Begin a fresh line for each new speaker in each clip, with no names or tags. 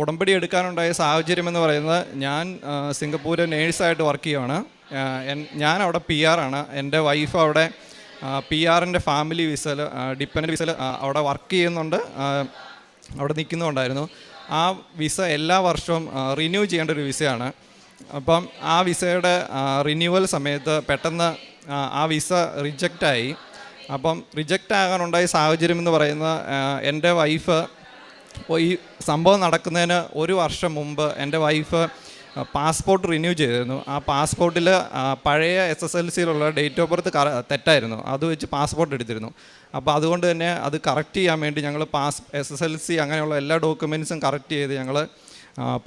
ഉടമ്പടി എടുക്കാനുണ്ടായ സാഹചര്യം എന്ന് പറയുന്നത് ഞാൻ സിംഗപ്പൂരിൽ നേഴ്സായിട്ട് വർക്ക് ചെയ്യുവാണ്. ഞാൻ അവിടെ പി ആണ്. എന്റെ വൈഫ് അവിടെ പി ആറിന്റെ ഫാമിലി വിസയിൽ ഡിപ്പെൻഡന്റ് വിസയിൽ അവിടെ വർക്ക് ചെയ്യുന്നുണ്ട്. അവിടെ നിൽക്കുന്നുണ്ടായിരുന്നു. ആ വിസ എല്ലാ വർഷവും റിന്യൂ ചെയ്യേണ്ട ഒരു വിസയാണ് അപ്പം ആ വിസയുടെ റിന്യൂവൽ സമയത്ത് പെട്ടെന്ന് ആ വിസ റിജക്റ്റായി അപ്പം റിജക്റ്റ് ആകാനുണ്ടായ സാഹചര്യം എന്ന് പറയുന്നത് എന്റെ വൈഫ് അപ്പോൾ ഈ സംഭവം നടക്കുന്നതിന് ഒരു വർഷം മുമ്പ് എന്റെ വൈഫ് പാസ്പോർട്ട് റിന്യൂ ചെയ്തിരുന്നു. ആ പാസ്പോർട്ടിൽ പഴയ എസ് എസ് എൽ സിയിലുള്ള ഡേറ്റ് ഓഫ് ബർത്ത് തെറ്റായിരുന്നു. അത് വെച്ച് പാസ്പോർട്ട് എടുത്തിരുന്നു. അപ്പോൾ അതുകൊണ്ട് തന്നെ അത് കറക്റ്റ് ചെയ്യാൻ വേണ്ടി ഞങ്ങൾ pass S S L C അങ്ങനെയുള്ള എല്ലാ ഡോക്യുമെന്റ്സും കറക്റ്റ് ചെയ്ത് ഞങ്ങൾ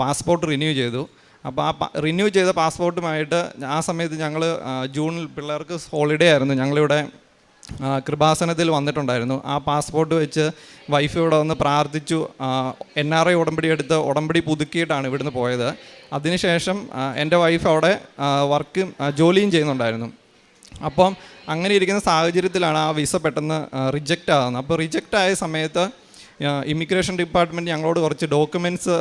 പാസ്പോർട്ട് റിന്യൂ ചെയ്തു. അപ്പോൾ ആ റിന്യൂ ചെയ്ത പാസ്പോർട്ടുമായിട്ട് ആ സമയത്ത് ഞങ്ങൾ ജൂണിൽ പിള്ളേർക്ക് ഹോളിഡേ ആയിരുന്നു. ഞങ്ങളിവിടെ കൃപാസനത്തിൽ വന്നിട്ടുണ്ടായിരുന്നു. ആ പാസ്പോർട്ട് വെച്ച് വൈഫ് ഇവിടെ വന്ന് പ്രാർത്ഥിച്ചു. എൻ ആർ ഐ ഉടമ്പടി എടുത്ത് ഉടമ്പടി പുതുക്കിയിട്ടാണ് ഇവിടുന്ന് പോയത്. അതിനുശേഷം എന്റെ വൈഫ് അവിടെ വർക്കും ജോലിയും ചെയ്യുന്നുണ്ടായിരുന്നു. അപ്പം അങ്ങനെ ഇരിക്കുന്ന സാഹചര്യത്തിലാണ് ആ വിസ പെട്ടെന്ന് റിജക്റ്റ് ആകുന്നത്. അപ്പോൾ റിജക്റ്റ് ആയ സമയത്ത് ഇമിഗ്രേഷൻ ഡിപ്പാർട്ട്മെന്റ് ഞങ്ങളോട് കുറച്ച് ഡോക്യുമെന്റ്സ്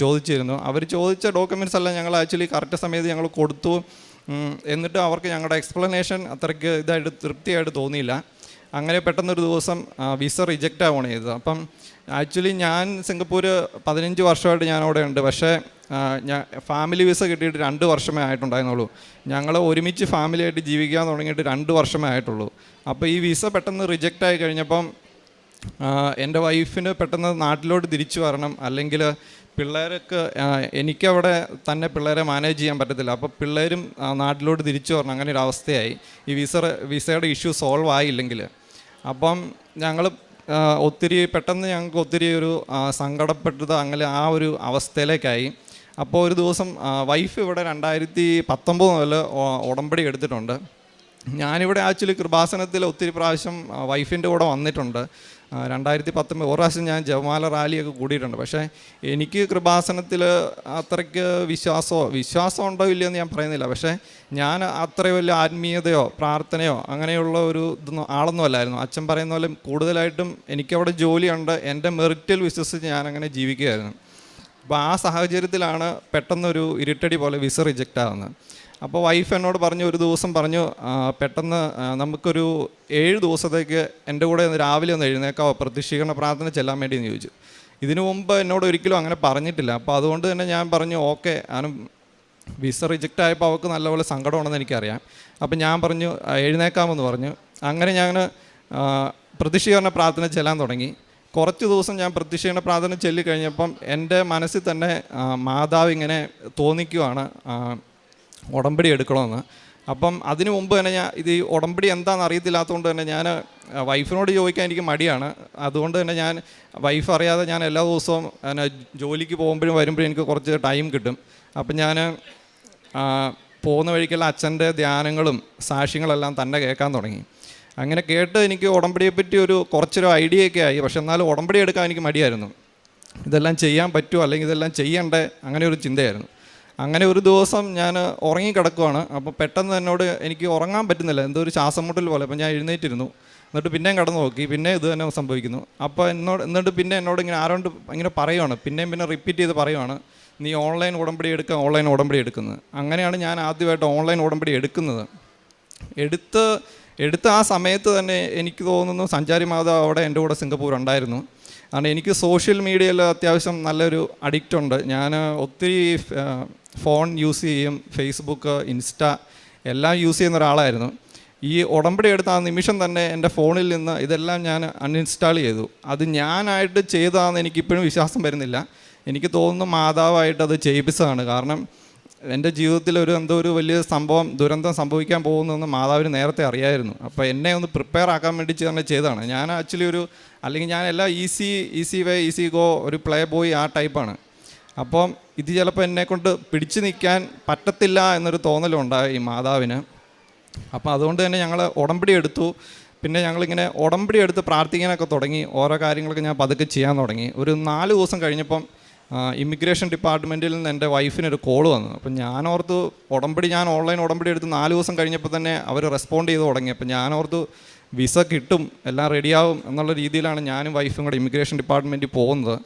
ചോദിച്ചിരുന്നു. അവർ ചോദിച്ച ഡോക്യുമെന്റ്സ് എല്ലാം ഞങ്ങൾ ആക്ച്വലി കറക്റ്റ് സമയത്ത് ഞങ്ങൾ കൊടുത്തു. എന്നിട്ട് അവർക്ക് ഞങ്ങളുടെ എക്സ്പ്ലനേഷൻ അത്രയ്ക്ക് ഇതായിട്ട് തൃപ്തിയായിട്ട് തോന്നിയില്ല. അങ്ങനെ പെട്ടെന്നൊരു ദിവസം വിസ റിജക്റ്റ് ആവുകയാണ് ചെയ്തത്. അപ്പം ആക്ച്വലി ഞാൻ സിംഗപ്പൂർ പതിനഞ്ച് വർഷമായിട്ട് ഞാൻ അവിടെ ഉണ്ട്. പക്ഷേ ഞാൻ ഫാമിലി വിസ കിട്ടിയിട്ട് രണ്ട് വർഷമേ ആയിട്ടുണ്ടായിരുന്നുള്ളൂ. ഞങ്ങൾ ഒരുമിച്ച് ഫാമിലിയായിട്ട് ജീവിക്കാൻ തുടങ്ങിയിട്ട് രണ്ട് വർഷമേ ആയിട്ടുള്ളൂ. അപ്പോൾ ഈ വിസ പെട്ടെന്ന് റിജക്റ്റ് ആയി കഴിഞ്ഞപ്പം എന്റെ വൈഫിന് പെട്ടെന്ന് നാട്ടിലോട്ട് തിരിച്ചു വരണം. അല്ലെങ്കിൽ പിള്ളേർക്ക് ആ, എനിക്കവിടെ തന്നെ പിള്ളേരെ മാനേജ് ചെയ്യാൻ പറ്റത്തില്ല. അപ്പോൾ പിള്ളേരും നാട്ടിലോട്ട് തിരിച്ചു വരണം. അങ്ങനെ ഒരു അവസ്ഥയായി. ഈ വിസ വിസയുടെ ഇഷ്യൂ സോൾവ് ആയില്ലെങ്കിൽ. അപ്പം ഞങ്ങൾ ഒത്തിരി പെട്ടെന്ന് ഞങ്ങൾക്ക് ഒത്തിരി ഒരു സങ്കടപ്പെട്ടത് അങ്ങനെ ആ ഒരു അവസ്ഥയിലേക്കായി. അപ്പോൾ ഒരു ദിവസം വൈഫ് ഇവിടെ രണ്ടായിരത്തി പത്തൊമ്പത് മുതൽ ഉടമ്പടി എടുത്തിട്ടുണ്ട്. ഞാനിവിടെ ആക്ച്വലി കൃപാസനത്തിൽ ഒത്തിരി പ്രാവശ്യം വൈഫിന്റെ കൂടെ വന്നിട്ടുണ്ട്. രണ്ടായിരത്തി പത്തൊമ്പത് ഒരു പ്രാവശ്യം ഞാൻ ജവമാല റാലിയൊക്കെ കൂടിയിട്ടുണ്ട്. പക്ഷേ എനിക്ക് കൃപാസനത്തിൽ അത്രയ്ക്ക് വിശ്വാസമോ വിശ്വാസം ഉണ്ടോ ഇല്ലയോ എന്ന് ഞാൻ പറയുന്നില്ല. പക്ഷേ ഞാൻ അത്ര വലിയ ആത്മീയതയോ പ്രാർത്ഥനയോ അങ്ങനെയുള്ള ഒരു ഇതൊന്നും ആളൊന്നും അല്ലായിരുന്നു. അച്ഛൻ പറയുന്ന പോലെ കൂടുതലായിട്ടും എനിക്കവിടെ ജോലിയുണ്ട്. എന്റെ മെറിറ്റിൽ വിശ്വസിച്ച് ഞാൻ അങ്ങനെ ജീവിക്കുകയായിരുന്നു. അപ്പോൾ ആ സാഹചര്യത്തിലാണ് പെട്ടെന്നൊരു ഇരുട്ടടി പോലെ വിസ റിജക്റ്റ് ആകുന്നത് അപ്പോൾ വൈഫ് എന്നോട് പറഞ്ഞു ഒരു ദിവസം പറഞ്ഞു പെട്ടെന്ന് നമുക്കൊരു ഏഴ് ദിവസത്തേക്ക് എന്റെ കൂടെ ഒന്ന് രാവിലെ ഒന്ന് എഴുന്നേക്കാവോ? പ്രതിഷ്ഠീകരണ പ്രാർത്ഥന ചെല്ലാൻ വേണ്ടി എന്ന് ചോദിച്ചു. ഇതിനു മുമ്പ് എന്നോട് ഒരിക്കലും അങ്ങനെ പറഞ്ഞിട്ടില്ല. അപ്പോൾ അതുകൊണ്ട് തന്നെ ഞാൻ പറഞ്ഞു ഓക്കെ ഞാനും വിസ റിജക്റ്റ് ആയപ്പോൾ അവൾക്ക് നല്ലപോലെ സങ്കടമുണ്ടെന്ന് എനിക്കറിയാം. അപ്പം ഞാൻ പറഞ്ഞു "ആ, എഴുന്നേക്കാമെന്ന് പറഞ്ഞു. അങ്ങനെ ഞാൻ പ്രതിഷ്ഠീകരണ പ്രാർത്ഥന ചെല്ലാൻ തുടങ്ങി. കുറച്ച് ദിവസം ഞാൻ പ്രതിഷ്ഠീകരണ പ്രാർത്ഥന ചൊല്ലി കഴിഞ്ഞപ്പം എന്റെ മനസ്സിൽ തന്നെ മാതാവ് ഇങ്ങനെ തോന്നിക്കുവാണ്. ഉടമ്പടി എടുക്കണമെന്ന്. അപ്പം അതിനു മുമ്പ് തന്നെ ഞാൻ ഇത് ഈ ഉടമ്പടി എന്താണെന്ന് അറിയത്തില്ലാത്തതുകൊണ്ട് തന്നെ ഞാൻ വൈഫിനോട് ചോദിക്കാൻ എനിക്ക് മടിയാണ്. അതുകൊണ്ട് തന്നെ ഞാൻ വൈഫ് അറിയാതെ ഞാൻ എല്ലാ ദിവസവും പിന്നെ ജോലിക്ക് പോകുമ്പോഴും വരുമ്പോഴും എനിക്ക് കുറച്ച് ടൈം കിട്ടും. അപ്പം ഞാൻ പോകുന്ന വഴിക്കുള്ള അച്ഛന്റെ ധ്യാനങ്ങളും സാക്ഷ്യങ്ങളെല്ലാം തന്നെ കേൾക്കാൻ തുടങ്ങി. അങ്ങനെ കേട്ട് എനിക്ക് ഉടമ്പടിയെ പറ്റി ഒരു കുറച്ചൊരു ഐഡിയ ഒക്കെ ആയി. പക്ഷെ എന്നാലും ഉടമ്പടി എടുക്കാൻ എനിക്ക് മടിയായിരുന്നു. ഇതെല്ലാം ചെയ്യാൻ പറ്റുമോ? അല്ലെങ്കിൽ ഇതെല്ലാം ചെയ്യണ്ടേ? അങ്ങനെ ഒരു ചിന്തയായിരുന്നു. അങ്ങനെ ഒരു ദിവസം ഞാൻ ഉറങ്ങിക്കിടക്കുവാണ്. അപ്പോൾ പെട്ടെന്ന് എന്നോട് എനിക്ക് ഉറങ്ങാൻ പറ്റുന്നില്ല. എന്തോ ഒരു ശ്വാസം മുട്ടൽ പോലെ. അപ്പോൾ ഞാൻ എഴുന്നേറ്റിരുന്നു. എന്നിട്ട് പിന്നെയും കടന്നു നോക്കി പിന്നെ ഇത് തന്നെ സംഭവിക്കുന്നു. അപ്പോൾ എന്നോട് എന്നിട്ട് പിന്നെ എന്നോട് ഇങ്ങനെ ആരോണ്ട് ഇങ്ങനെ പറയുവാണ്. പിന്നെയും പിന്നെ റിപ്പീറ്റ് ചെയ്ത് പറയുവാണ്. നീ ഓൺലൈൻ ഉടമ്പടി എടുക്കുക ഓൺലൈൻ ഉടമ്പടി എടുക്കുന്നത് അങ്ങനെയാണ് ഞാൻ ആദ്യമായിട്ട് ഓൺലൈൻ ഉടമ്പടി എടുക്കുന്നത്. എടുത്ത് എടുത്ത ആ സമയത്ത് തന്നെ എനിക്ക് തോന്നുന്നു സഞ്ചാരി മാതാവ് അവിടെ എന്റെ കൂടെ സിംഗപ്പൂർ ഉണ്ടായിരുന്നു. കാരണം എനിക്ക് സോഷ്യൽ മീഡിയയിൽ അത്യാവശ്യം നല്ലൊരു അഡിക്റ്റ് ഉണ്ട്. ഞാൻ ഒത്തിരി ഫോൺ യൂസ് ചെയ്യും ഫേസ്ബുക്ക് ഇൻസ്റ്റ എല്ലാം യൂസ് ചെയ്യുന്ന ഒരാളായിരുന്നു. ഈ ഉടമ്പടി എടുത്ത ആ നിമിഷം തന്നെ എന്റെ ഫോണിൽ നിന്ന് ഇതെല്ലാം ഞാൻ അൺഇൻസ്റ്റാൾ ചെയ്തു. അത് ഞാനായിട്ട് ചെയ്തതാണെന്ന് എനിക്കിപ്പോഴും വിശ്വാസം വരുന്നില്ല. എനിക്ക് തോന്നുന്നു മാതാവായിട്ട് അത് ചെയ്യിപ്പിച്ചതാണ്. കാരണം എന്റെ ജീവിതത്തിൽ ഒരു എന്തോ ഒരു വലിയ സംഭവം ദുരന്തം സംഭവിക്കാൻ പോകുന്നതെന്ന് മാതാവിന് നേരത്തെ അറിയായിരുന്നു. അപ്പോൾ എന്നെ ഒന്ന് പ്രിപ്പയർ ആക്കാൻ വേണ്ടി തന്നെ ചെയ്തതാണ്. ഞാൻ ആക്ച്വലി ഒരു അല്ലെങ്കിൽ ഞാൻ എല്ലാം easy easy way easy go ഒരു പ്ലേ ബോയ് ആ ടൈപ്പാണ് അപ്പം ഇത് ചിലപ്പോൾ എന്നെ കൊണ്ട് പിടിച്ചു നിൽക്കാൻ പറ്റത്തില്ല എന്നൊരു തോന്നലുണ്ടായി മാതാവിന്. അപ്പോൾ അതുകൊണ്ട് തന്നെ ഞങ്ങൾ ഉടമ്പടി എടുത്തു. പിന്നെ ഞങ്ങളിങ്ങനെ ഉടമ്പടി എടുത്ത് പ്രാർത്ഥിക്കാനൊക്കെ തുടങ്ങി. ഓരോ കാര്യങ്ങളൊക്കെ ഞാൻ പതുക്കെ ചെയ്യാൻ തുടങ്ങി. ഒരു നാല് ദിവസം കഴിഞ്ഞപ്പം ഇമിഗ്രേഷൻ ഡിപ്പാർട്ട്മെന്റിൽ നിന്ന് എന്റെ വൈഫിനൊരു കോൾ വന്നു. അപ്പം ഞാൻ ഓർത്ത് ഉടമ്പടി ഞാൻ ഓൺലൈൻ ഉടമ്പടി എടുത്ത് നാല് ദിവസം കഴിഞ്ഞപ്പോൾ തന്നെ അവർ റെസ്പോണ്ട് ചെയ്ത് തുടങ്ങി. അപ്പം ഞാൻ ഓർത്ത് വിസ കിട്ടും എല്ലാം റെഡിയാവും എന്നുള്ള രീതിയിലാണ് ഞാനും വൈഫും കൂടെ ഇമിഗ്രേഷൻ ഡിപ്പാർട്ട്മെന്റിൽ പോകുന്നത്.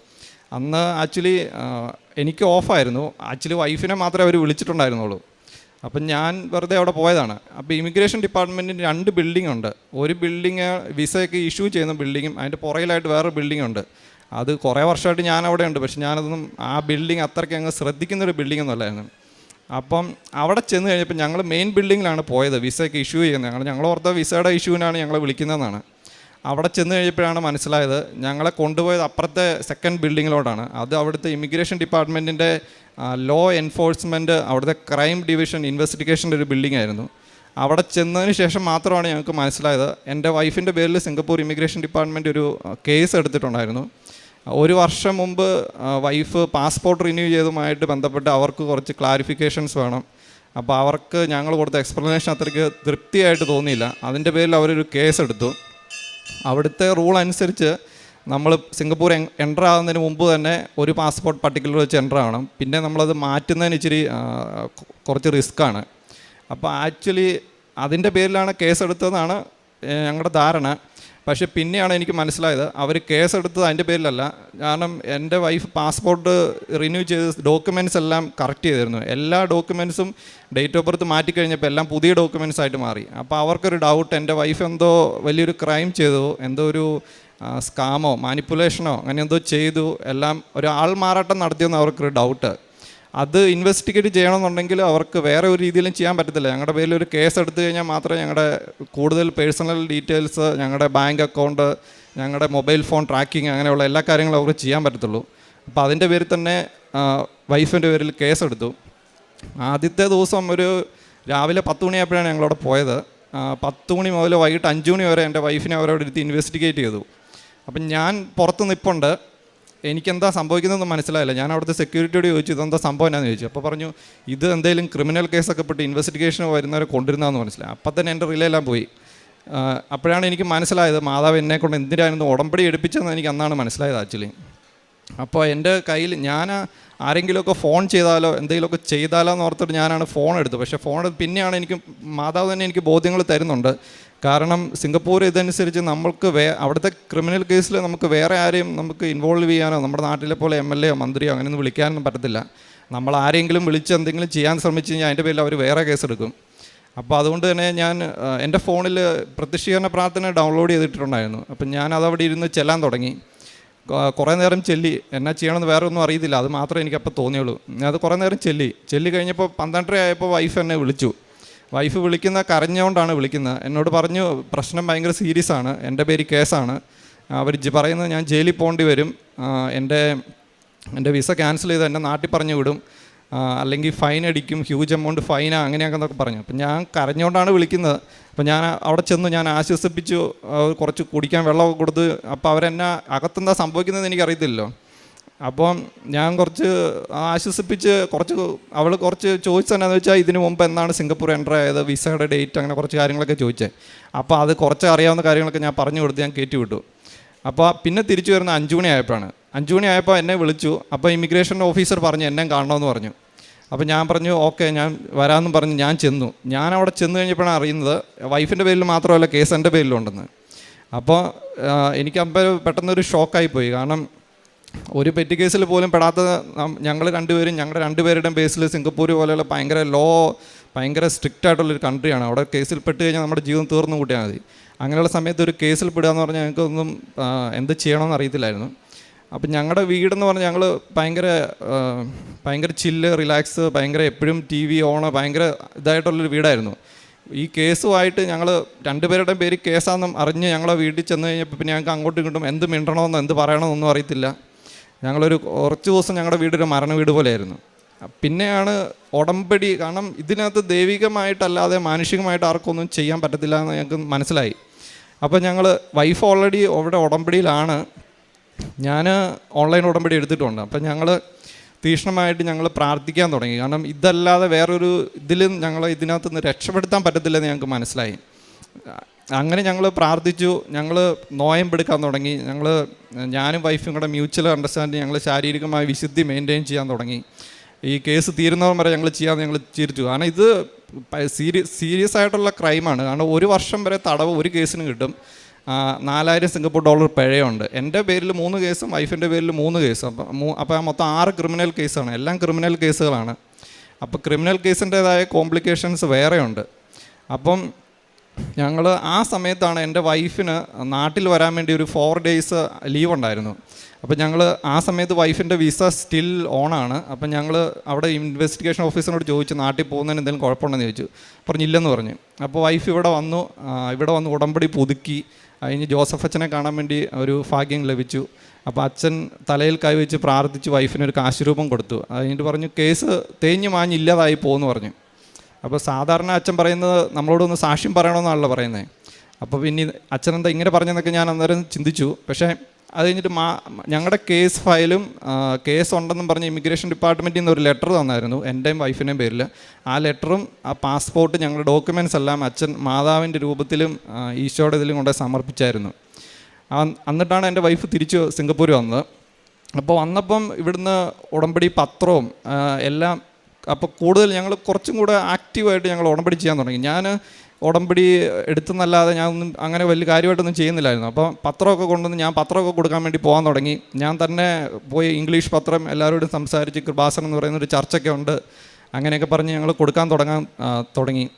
അന്ന് ആക്ച്വലി എനിക്ക് ഓഫായിരുന്നു. ആക്ച്വലി വൈഫിനെ മാത്രമേ അവർ വിളിച്ചിട്ടുണ്ടായിരുന്നുള്ളൂ. അപ്പം ഞാൻ വെറുതെ അവിടെ പോയതാണ്. അപ്പോൾ ഇമിഗ്രേഷൻ ഡിപ്പാർട്ട്മെന്റിന് രണ്ട് ബിൽഡിംഗ് ഉണ്ട് ഒരു ബിൽഡിങ് വിസയൊക്കെ ഇഷ്യൂ ചെയ്യുന്ന ബിൽഡിങ്ങും അതിന്റെ പുറകിലായിട്ട് വേറെ ബിൽഡിംഗ് ഉണ്ട് അത് കുറേ വർഷമായിട്ട് ഞാൻ അവിടെ ഉണ്ട്. പക്ഷെ ഞാനതൊന്നും ആ ബിൽഡിംഗ് അത്രയ്ക്ക് അങ്ങ് ശ്രദ്ധിക്കുന്ന ഒരു ബിൽഡിംഗ് ഒന്നുമല്ലായിരുന്നു അപ്പം അവിടെ ചെന്ന് കഴിഞ്ഞപ്പോൾ ഞങ്ങൾ മെയിൻ ബിൽഡിങ്ങിലാണ് പോയത്. വിസയൊക്കെ ഇഷ്യൂ ചെയ്യുന്നത്. ഞങ്ങൾ ഞങ്ങൾ ഓർത്ത വിസയുടെ ഇഷ്യൂവിനാണ് ഞങ്ങളെ വിളിക്കുന്നതെന്നാണ്. അവിടെ ചെന്ന് കഴിഞ്ഞപ്പോഴാണ് മനസ്സിലായത് ഞങ്ങളെ കൊണ്ടുപോയത് അപ്പുറത്തെ സെക്കൻഡ് ബിൽഡിങ്ങിലോട്ടാണ് അത് അവിടുത്തെ ഇമിഗ്രേഷൻ ഡിപ്പാർട്ട്മെന്റിന്റെ ലോ എൻഫോഴ്സ്മെന്റ് അവിടുത്തെ ക്രൈം ഡിവിഷൻ ഇൻവെസ്റ്റിഗേഷന്റെ ഒരു ബിൽഡിംഗ് ആയിരുന്നു. അവിടെ ചെന്നതിന് ശേഷം മാത്രമാണ് ഞങ്ങൾക്ക് മനസ്സിലായത്. എന്റെ വൈഫിന്റെ പേരിൽ സിംഗപ്പൂർ ഇമിഗ്രേഷൻ ഡിപ്പാർട്ട്മെന്റ് ഒരു കേസ് എടുത്തിട്ടുണ്ടായിരുന്നു. ഒരു വർഷം മുമ്പ് വൈഫ് പാസ്പോർട്ട് റിന്യൂ ചെയ്തതുമായിട്ട് ബന്ധപ്പെട്ട് അവർക്ക് കുറച്ച് ക്ലാരിഫിക്കേഷൻസ് വേണം. അപ്പോൾ അവർക്ക് ഞങ്ങൾ കൊടുത്ത എക്സ്പ്ലനേഷൻ അത്രയ്ക്ക് തൃപ്തിയായിട്ട് തോന്നിയില്ല. അതിന്റെ പേരിൽ അവരൊരു കേസ് എടുത്തു. അവിടുത്തെ റൂൾ അനുസരിച്ച് നമ്മൾ സിംഗപ്പൂർ എന്റർ ആകുന്നതിന് മുമ്പ് തന്നെ ഒരു പാസ്പോർട്ട് പർട്ടിക്കുലർ വെച്ച് എന്റർ ആവണം. പിന്നെ നമ്മളത് മാറ്റുന്നതിന് ഇച്ചിരി കുറച്ച് റിസ്ക്കാണ് അപ്പോൾ ആക്ച്വലി അതിന്റെ പേരിലാണ് കേസ് എടുത്തതെന്നാണ് ഞങ്ങളുടെ ധാരണ. പക്ഷേ പിന്നെയാണ് എനിക്ക് മനസ്സിലായത് അവർ കേസ് എടുത്തത് അതിന്റെ പേരിലല്ല. കാരണം എന്റെ വൈഫ് പാസ്പോർട്ട് റിന്യൂ ചെയ്ത് ഡോക്യുമെന്റ്സ് എല്ലാം കറക്റ്റ് ചെയ്തിരുന്നു. എല്ലാ ഡോക്യുമെന്റ്സും ഡേറ്റ് ഓഫ് ബർത്ത് മാറ്റിക്കഴിഞ്ഞപ്പോൾ എല്ലാം പുതിയ ഡോക്യുമെന്റ്സ് ആയിട്ട് മാറി. അപ്പോൾ അവർക്കൊരു ഡൗട്ട് എന്റെ വൈഫ് എന്തോ വലിയൊരു ക്രൈം ചെയ്തു എന്തോ ഒരു സ്കാമോ മാനിപ്പുലേഷനോ അങ്ങനെ എന്തോ ചെയ്തു എല്ലാം ഒരു ആൾ മാറാട്ടം നടത്തിയെന്ന് അവർക്കൊരു ഡൗട്ട്. അത് ഇൻവെസ്റ്റിഗേറ്റ് ചെയ്യണമെന്നുണ്ടെങ്കിൽ അവർക്ക് വേറെ ഒരു രീതിയിലും ചെയ്യാൻ പറ്റത്തില്ല. ഞങ്ങളുടെ പേരിൽ ഒരു കേസ് എടുത്തു കഴിഞ്ഞാൽ മാത്രമേ ഞങ്ങളുടെ കൂടുതൽ പേഴ്സണൽ ഡീറ്റെയിൽസ് ഞങ്ങളുടെ ബാങ്ക് അക്കൗണ്ട് ഞങ്ങളുടെ മൊബൈൽ ഫോൺ ട്രാക്കിംഗ് അങ്ങനെയുള്ള എല്ലാ കാര്യങ്ങളും അവർക്ക് ചെയ്യാൻ പറ്റത്തുള്ളൂ. അപ്പോൾ അതിന്റെ പേരിൽ തന്നെ വൈഫിന്റെ പേരിൽ കേസ് എടുത്തു. ആദ്യത്തെ ദിവസം ഒരു രാവിലെ പത്ത് മണിയായപ്പോഴാണ് ഞങ്ങളവിടെ പോയത്. പത്ത് മണി മുതൽ വൈകിട്ട് അഞ്ച് മണി വരെ എന്റെ വൈഫിനെ അവരോട് ഇരുത്തി ഇൻവെസ്റ്റിഗേറ്റ് ചെയ്തു. അപ്പം ഞാൻ പുറത്ത് നിൽപ്പുണ്ട് എനിക്കെന്താ സംഭവിക്കുന്നതെന്ന് മനസ്സിലായില്ല. ഞാൻ അവിടുത്തെ സെക്യൂരിറ്റിയോട് ചോദിച്ചു ഇതെന്താ സംഭവം എന്നാന്ന് ചോദിച്ചു. അപ്പോൾ പറഞ്ഞു ഇത് എന്തെങ്കിലും ക്രിമിനൽ കേസൊക്കെ പെട്ട് ഇൻവെസ്റ്റിഗേഷൻ വരുന്നവരെ കൊണ്ടിരുന്നതെന്ന് മനസ്സിലായി. അപ്പം തന്നെ എന്റെ റിലേ എല്ലാം പോയി. അപ്പോഴാണ് എനിക്ക് മനസ്സിലായത് മാതാവ് എന്നെ കൊണ്ട് എന്തിനായിരുന്നു ഉടമ്പടി എടുപ്പിച്ചതെന്ന് എനിക്ക് അന്നാണ് മനസ്സിലായത് ആക്ച്വലി. അപ്പോൾ എന്റെ കയ്യിൽ ഞാൻ ആരെങ്കിലുമൊക്കെ ഫോൺ ചെയ്താലോ എന്തെങ്കിലുമൊക്കെ ചെയ്താലോ എന്ന് ഓർത്തിട്ട് ഞാനാണ് ഫോൺ എടുത്തത്. പക്ഷേ ഫോൺ പിന്നെയാണ് എനിക്ക് മാതാവ് തന്നെ എനിക്ക് ബോധ്യങ്ങൾ തരുന്നുണ്ട്. കാരണം സിംഗപ്പൂർ ഇതനുസരിച്ച് നമ്മൾക്ക് വേ അവിടുത്തെ ക്രിമിനൽ കേസിൽ നമുക്ക് വേറെ ആരെയും നമുക്ക് ഇൻവോൾവ് ചെയ്യാനോ നമ്മുടെ നാട്ടിലെ പോലെ എം എൽ എയോ മന്ത്രിയോ അങ്ങനെയൊന്നും വിളിക്കാനൊന്നും പറ്റത്തില്ല. നമ്മൾ ആരെങ്കിലും വിളിച്ച് എന്തെങ്കിലും ചെയ്യാൻ ശ്രമിച്ചു കഴിഞ്ഞാൽ അതിന്റെ പേരിൽ അവർ വേറെ കേസെടുക്കും അപ്പോൾ അതുകൊണ്ട് തന്നെ ഞാൻ എന്റെ ഫോണിൽ പ്രത്യക്ഷീകരണ പ്രാർത്ഥന ഡൗൺലോഡ് ചെയ്തിട്ടുണ്ടായിരുന്നു. അപ്പം ഞാൻ അതവിടെ ഇരുന്ന് ചെല്ലാൻ തുടങ്ങി. കുറേ നേരം ചെല്ലി. എന്നാ ചെയ്യണമെന്ന് വേറെ ഒന്നും അറിയത്തില്ല. അത് മാത്രമേ എനിക്കപ്പോൾ തോന്നിയുള്ളൂ. അത് കുറേ നേരം ചെല്ലി. ചെല്ലി കഴിഞ്ഞപ്പോൾ പന്ത്രണ്ടര ആയപ്പോൾ വൈഫ് എന്നെ വിളിച്ചു. വൈഫ് വിളിക്കുന്ന കരഞ്ഞുകൊണ്ടാണ് വിളിക്കുന്നത്. എന്നോട് പറഞ്ഞു പ്രശ്നം ഭയങ്കര സീരിയസ് ആണ്. എന്റെ പേര് കേസാണ് അവർ പറയുന്നത് ഞാൻ ജയിലിൽ പോകേണ്ടി വരും. എന്റെ എന്റെ വിസ ക്യാൻസൽ ചെയ്ത് എന്റെ നാട്ടിൽ പറഞ്ഞു വിടും. അല്ലെങ്കിൽ ഫൈൻ അടിക്കും. ഹ്യൂജ് എമൗണ്ട് ഫൈനാ അങ്ങനെയൊക്കെ എന്നൊക്കെ പറഞ്ഞു. അപ്പം ഞാൻ കരഞ്ഞുകൊണ്ടാണ് വിളിക്കുന്നത്. അപ്പം ഞാൻ അവിടെ ചെന്ന് ഞാൻ ആശ്വസിപ്പിച്ചു. കുറച്ച് കുടിക്കാൻ വെള്ളമൊക്കെ കൊടുത്ത്. അപ്പോൾ അവരെന്നെ അകത്തെന്താ സംഭവിക്കുന്നത് എനിക്കറിയത്തില്ലല്ലോ. അപ്പം ഞാൻ കുറച്ച് ആശ്വസിപ്പിച്ച് കുറച്ച് അവൾ കുറച്ച് ചോദിച്ചതെന്നു വെച്ചാൽ ഇതിന് മുമ്പ് എന്നാണ് സിംഗപ്പൂർ എന്റർ ആയത് വിസയുടെ ഡേറ്റ് അങ്ങനെ കുറച്ച് കാര്യങ്ങളൊക്കെ ചോദിച്ചത് അപ്പോൾ അത് കുറച്ച് അറിയാവുന്ന കാര്യങ്ങളൊക്കെ ഞാൻ പറഞ്ഞു കൊടുത്ത് ഞാൻ കയറ്റി വിട്ടു. അപ്പോൾ പിന്നെ തിരിച്ചു വരുന്ന അഞ്ചു മണി ആയപ്പോഴാണ്. അഞ്ചു മണി ആയപ്പോൾ എന്നെ വിളിച്ചു. അപ്പോൾ ഇമിഗ്രേഷൻ ഓഫീസർ പറഞ്ഞു എന്നെ കാണണമെന്ന് പറഞ്ഞു. അപ്പോൾ ഞാൻ പറഞ്ഞു ഓക്കെ ഞാൻ വരാമെന്ന് പറഞ്ഞു ഞാൻ ചെന്നു. ഞാൻ അവിടെ ചെന്ന് കഴിഞ്ഞപ്പോഴാണ് അറിയുന്നത് വൈഫിന്റെ പേരിൽ മാത്രമല്ല കേസ് എന്റെ പേരിലുണ്ടെന്ന്. അപ്പോൾ എനിക്ക് അപ്പോൾ പെട്ടെന്നൊരു ഷോക്കായിപ്പോയി കാരണം ഒരു പെറ്റി കേസിൽ പോലും പെടാത്ത ഞങ്ങൾ രണ്ടുപേരും ഞങ്ങളുടെ രണ്ടുപേരുടെയും ബേസിൽ സിംഗപ്പൂർ പോലെയുള്ള ഭയങ്കര ലോ ഭയങ്കര സ്ട്രിക്റ്റ് ആയിട്ടുള്ളൊരു കൺട്രിയാണ് അവിടെ കേസിൽ പെട്ട് കഴിഞ്ഞാൽ നമ്മുടെ ജീവിതം തീർന്നു കൂട്ടിയാൽ മതി. അങ്ങനെയുള്ള സമയത്ത് ഒരു കേസിൽ പെടുക എന്ന് പറഞ്ഞാൽ ഞങ്ങൾക്കൊന്നും എന്ത് ചെയ്യണമെന്ന് അറിയത്തില്ലായിരുന്നു. അപ്പം ഞങ്ങളുടെ വീടെന്ന് പറഞ്ഞാൽ ഞങ്ങൾ ഭയങ്കര ഭയങ്കര ചില്ല് റിലാക്സ് ഭയങ്കര എപ്പോഴും ടി വി ഓണ് ഭയങ്കര ഇതായിട്ടുള്ളൊരു വീടായിരുന്നു. ഈ കേസുമായിട്ട് ഞങ്ങൾ രണ്ടുപേരുടെ പേര് കേസാണെന്നും അറിഞ്ഞ് ഞങ്ങളെ വീട്ടിൽ ചെന്ന് കഴിഞ്ഞപ്പോൾ പിന്നെ ഞങ്ങൾക്ക് അങ്ങോട്ടും ഇങ്ങോട്ടും എന്ത് മിണ്ടണമെന്നോ എന്ത് പറയണമെന്നൊന്നും അറിയത്തില്ല. ഞങ്ങളൊരു കുറച്ച് ദിവസം ഞങ്ങളുടെ വീടൊരു മരണ വീട് പോലെയായിരുന്നു. പിന്നെയാണ് ഉടമ്പടി കാരണം ഇതിനകത്ത് ദൈവികമായിട്ടല്ലാതെ മാനുഷികമായിട്ട് ആർക്കൊന്നും ചെയ്യാൻ പറ്റത്തില്ല എന്ന് ഞങ്ങൾക്ക് മനസ്സിലായി. അപ്പോൾ ഞങ്ങൾ വൈഫ് ഓൾറെഡി അവിടെ ഉടമ്പടിയിലാണ്. ഞാൻ ഓൺലൈൻ ഉടമ്പടി എടുത്തിട്ടുണ്ട്. അപ്പം ഞങ്ങൾ തീക്ഷ്ണമായിട്ട് ഞങ്ങൾ പ്രാർത്ഥിക്കാൻ തുടങ്ങി. കാരണം ഇതല്ലാതെ വേറൊരു ഇതിലും ഞങ്ങൾ ഇതിനകത്ത് നിന്ന് രക്ഷപ്പെടുത്താൻ പറ്റത്തില്ലെന്ന് ഞങ്ങൾക്ക് മനസ്സിലായി. അങ്ങനെ ഞങ്ങൾ പ്രാർത്ഥിച്ചു. ഞങ്ങൾ നോയമ്പെടുക്കാൻ തുടങ്ങി. ഞങ്ങൾ ഞാനും വൈഫും കൂടെ മ്യൂച്വൽ അണ്ടർസ്റ്റാൻഡിങ് ഞങ്ങൾ ശാരീരികമായ വിശുദ്ധി മെയിന്റെയിൻ ചെയ്യാൻ തുടങ്ങി. ഈ കേസ് തീരുന്നവൻ വരെ ഞങ്ങൾ ചെയ്യാമെന്ന് ഞങ്ങൾ ചിരിച്ചു. കാരണം ഇത് സീരിയസ് സീരിയസ് ആയിട്ടുള്ള ക്രൈമാണ് കാരണം ഒരു വർഷം വരെ തടവ് ഒരു കേസിന് കിട്ടും. നാലായിരം സിംഗപ്പൂർ ഡോളർ പിഴയുണ്ട്. എന്റെ പേരിൽ മൂന്ന് കേസും വൈഫിന്റെ പേരിൽ മൂന്ന് കേസും. അപ്പം അപ്പോൾ മൊത്തം ആറ് ക്രിമിനൽ കേസാണ് എല്ലാം ക്രിമിനൽ കേസുകളാണ് അപ്പോൾ ക്രിമിനൽ കേസിന്റേതായ കോംപ്ലിക്കേഷൻസ് വേറെയുണ്ട്. അപ്പം ഞങ്ങൾ ആ സമയത്താണ് എന്റെ വൈഫിന് നാട്ടിൽ വരാൻ വേണ്ടി ഒരു ഫോർ ഡേയ്സ് ലീവ് ഉണ്ടായിരുന്നു. അപ്പം ഞങ്ങൾ ആ സമയത്ത് വൈഫിന്റെ വിസ സ്റ്റിൽ ഓണാണ് അപ്പം ഞങ്ങൾ അവിടെ ഇൻവെസ്റ്റിഗേഷൻ ഓഫീസറിനോട് ചോദിച്ചു നാട്ടിൽ പോകുന്നതിന് എന്തെങ്കിലും കുഴപ്പമുണ്ടെന്ന് ചോദിച്ചു. പറഞ്ഞില്ലെന്ന് പറഞ്ഞു. അപ്പോൾ വൈഫ് ഇവിടെ വന്നു ഇവിടെ വന്ന് ഉടമ്പടി പുതുക്കി. അതിന് ജോസഫ് അച്ഛനെ കാണാൻ വേണ്ടി ഒരു ഭാഗ്യം ലഭിച്ചു. അപ്പോൾ അച്ഛൻ തലയിൽ കൈവച്ച് പ്രാർത്ഥിച്ച് വൈഫിനൊരു കാശുരൂപം കൊടുത്തു. അതിന് പറഞ്ഞു കേസ് തേഞ്ഞു മാഞ്ഞില്ലാതായി പോകുമെന്ന് പറഞ്ഞു. അപ്പോൾ സാധാരണ അച്ഛൻ പറയുന്നത് നമ്മളോടൊന്ന് സാക്ഷ്യം പറയണമെന്നാണല്ലോ പറയുന്നത് അപ്പോൾ പിന്നെ അച്ഛനെന്താ ഇങ്ങനെ പറഞ്ഞെന്നൊക്കെ ഞാൻ അന്നേരം ചിന്തിച്ചു. പക്ഷേ അത് കഴിഞ്ഞിട്ട് മാ ഞങ്ങളുടെ കേസ് ഫയലും കേസ് ഉണ്ടെന്നും പറഞ്ഞ് ഇമിഗ്രേഷൻ ഡിപ്പാർട്ട്മെന്റിൽ നിന്ന് ഒരു ലെറ്റർ തന്നായിരുന്നു. എന്റെയും വൈഫിന്റെയും പേരിൽ ആ ലെറ്ററും ആ പാസ്പോർട്ട് ഞങ്ങളുടെ ഡോക്യുമെന്റ്സ് എല്ലാം അച്ഛൻ മാതാവിന്റെ രൂപത്തിലും ഈശോയുടെ ഇതിലും കൊണ്ട് സമർപ്പിച്ചായിരുന്നു. എന്നിട്ടാണ് എന്റെ വൈഫ് തിരിച്ച് സിംഗപ്പൂർ വന്നത്. അപ്പോൾ വന്നപ്പം ഇവിടുന്ന് ഉടമ്പടി പത്രവും എല്ലാം അപ്പോൾ കൂടുതൽ ഞങ്ങൾ കുറച്ചും കൂടെ ആക്റ്റീവായിട്ട് ഞങ്ങൾ ഉടമ്പടി ചെയ്യാൻ തുടങ്ങി. ഞാൻ ഉടമ്പടി എടുത്തെന്നല്ലാതെ ഞാൻ ഒന്നും അങ്ങനെ വലിയ കാര്യമായിട്ടൊന്നും ചെയ്യുന്നില്ലായിരുന്നു. അപ്പോൾ പത്രമൊക്കെ കൊണ്ടുവന്ന് ഞാൻ പത്രമൊക്കെ കൊടുക്കാൻ വേണ്ടി പോകാൻ തുടങ്ങി. ഞാൻ തന്നെ പോയി ഇംഗ്ലീഷ് പത്രം എല്ലാവരോടും സംസാരിച്ച് കൃപാസനം എന്ന് പറയുന്ന ഒരു ചർച്ചയൊക്കെ ഉണ്ട്. അങ്ങനെയൊക്കെ പറഞ്ഞ് ഞങ്ങൾ കൊടുക്കാൻ തുടങ്ങാൻ തുടങ്ങി.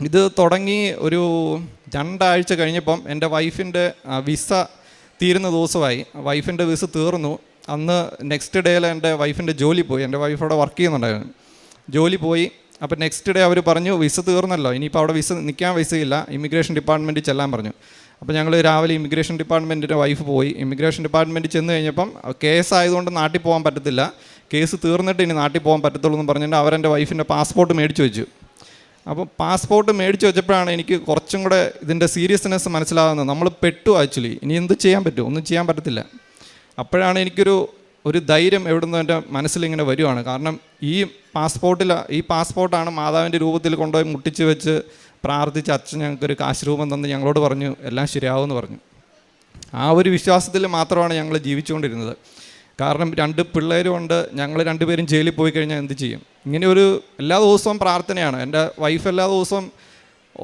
ഇത് തുടങ്ങി ഒരു രണ്ടാഴ്ച കഴിഞ്ഞപ്പം എന്റെ വൈഫിന്റെ വിസ തീരുന്ന ദിവസമായി. വൈഫിന്റെ വിസ തീർന്നു. അന്ന് നെക്സ്റ്റ് ഡേയിൽ എന്റെ വൈഫിന്റെ ജോലി പോയി. എന്റെ വൈഫ് അവിടെ വർക്ക് ചെയ്യുന്നുണ്ടായിരുന്നു. ജോലി പോയി. അപ്പോൾ നെക്സ്റ്റ് ഡേ അവർ പറഞ്ഞു വിസ തീർന്നല്ലോ. ഇനിയിപ്പോൾ അവിടെ വിസ നിൽക്കാൻ വിസയില്ല. ഇമിഗ്രേഷൻ ഡിപ്പാർട്ട്മെന്റിൽ ചെല്ലാൻ പറഞ്ഞു. അപ്പോൾ ഞങ്ങൾ രാവിലെ ഇമിഗ്രേഷൻ ഡിപ്പാർട്ട്മെന്റിന്റെ വൈഫ് പോയി. ഇമിഗ്രേഷൻ ഡിപ്പാർട്ട്മെന്റിൽ ചെന്ന് കഴിഞ്ഞപ്പം കേസ് ആയതുകൊണ്ട് നാട്ടിൽ പോകാൻ പറ്റത്തില്ല. കേസ് തീർന്നിട്ട് ഇനി നാട്ടിൽ പോകാൻ പറ്റത്തുള്ളൂ എന്ന് പറഞ്ഞിട്ട് അവരെന്റെ വൈഫിന്റെ പാസ്പോർട്ട് മേടിച്ച് വെച്ചു. അപ്പോൾ പാസ്പോർട്ട് മേടിച്ച് വെച്ചപ്പോഴാണ് എനിക്ക് കുറച്ചും കൂടെ ഇതിന്റെ സീരിയസ്നെസ് മനസ്സിലാകുന്നത്. നമ്മൾ പെട്ടു ആക്ച്വലി ഇനി എന്ത് ചെയ്യാൻ പറ്റും. ഒന്നും ചെയ്യാൻ പറ്റത്തില്ല. അപ്പോഴാണ് എനിക്കൊരു ഒരു ധൈര്യം എവിടുന്ന് എന്റെ മനസ്സിലിങ്ങനെ വരുവാണ്. കാരണം ഈ പാസ്പോർട്ടിൽ ഈ പാസ്പോർട്ടാണ് മാതാവിന്റെ രൂപത്തിൽ കൊണ്ടുപോയി മുട്ടിച്ച് വെച്ച് പ്രാർത്ഥിച്ച് അച്ഛൻ ഞങ്ങൾക്കൊരു കാശ് രൂപം തന്ന് ഞങ്ങളോട് പറഞ്ഞു എല്ലാം ശരിയാവുമെന്ന് പറഞ്ഞു. ആ ഒരു വിശ്വാസത്തിൽ മാത്രമാണ് ഞങ്ങൾ ജീവിച്ചുകൊണ്ടിരുന്നത്. കാരണം രണ്ട് പിള്ളേരും ഉണ്ട് ഞങ്ങൾ രണ്ടുപേരും ജയിലിൽ പോയി കഴിഞ്ഞാൽ എന്ത് ചെയ്യും? ഇങ്ങനെ ഒരു എല്ലാ ദിവസവും പ്രാർത്ഥനയാണ്. എന്റെ വൈഫ് എല്ലാ ദിവസവും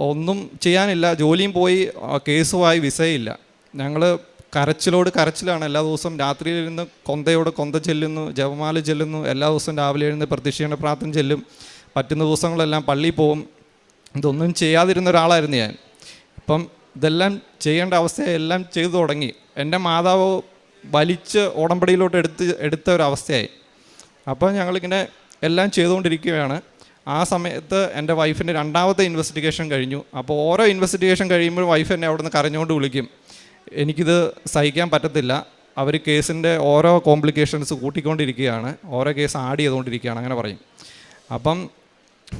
ഒന്നും ചെയ്യാനില്ല ജോലിയും പോയി കേസുമായി വിസയില്ല. ഞങ്ങൾ കരച്ചിലോട് കരച്ചിലാണ്. എല്ലാ ദിവസവും രാത്രിയിൽ ഇരുന്ന് കൊന്തയോട് കൊന്ത ചെല്ലുന്നു ജപമാല ചെല്ലുന്നു എല്ലാ ദിവസവും രാവിലെ എഴുന്ന് പ്രത്യക്ഷീണ പ്രാർത്ഥന ചെല്ലും. പറ്റുന്ന ദിവസങ്ങളെല്ലാം പള്ളിയിൽ പോവും. ഇതൊന്നും ചെയ്യാതിരുന്ന ഒരാളായിരുന്നു ഞാൻ. ഇപ്പം ഇതെല്ലാം ചെയ്യേണ്ട അവസ്ഥ എല്ലാം ചെയ്തു തുടങ്ങി. എന്റെ മാതാവ് വലിച്ച് ഉടമ്പടിയിലോട്ട് എടുത്ത് എടുത്ത ഒരു അവസ്ഥയായി. അപ്പോൾ ഞങ്ങളിങ്ങനെ എല്ലാം ചെയ്തുകൊണ്ടിരിക്കുകയാണ്. ആ സമയത്ത് എന്റെ വൈഫിന്റെ രണ്ടാമത്തെ ഇൻവെസ്റ്റിഗേഷൻ കഴിഞ്ഞു. അപ്പോൾ ഓരോ ഇൻവെസ്റ്റിഗേഷൻ കഴിയുമ്പോൾ വൈഫ് എന്നെ അവിടെ നിന്ന് കരഞ്ഞുകൊണ്ട് വിളിക്കും. എനിക്കിത് സഹിക്കാൻ പറ്റത്തില്ല. അവർ കേസിന്റെ ഓരോ കോംപ്ലിക്കേഷൻസ് കൂട്ടിക്കൊണ്ടിരിക്കുകയാണ്. ഓരോ കേസ് ആഡ് ചെയ്തുകൊണ്ടിരിക്കുകയാണ്. അങ്ങനെ പറയും. അപ്പം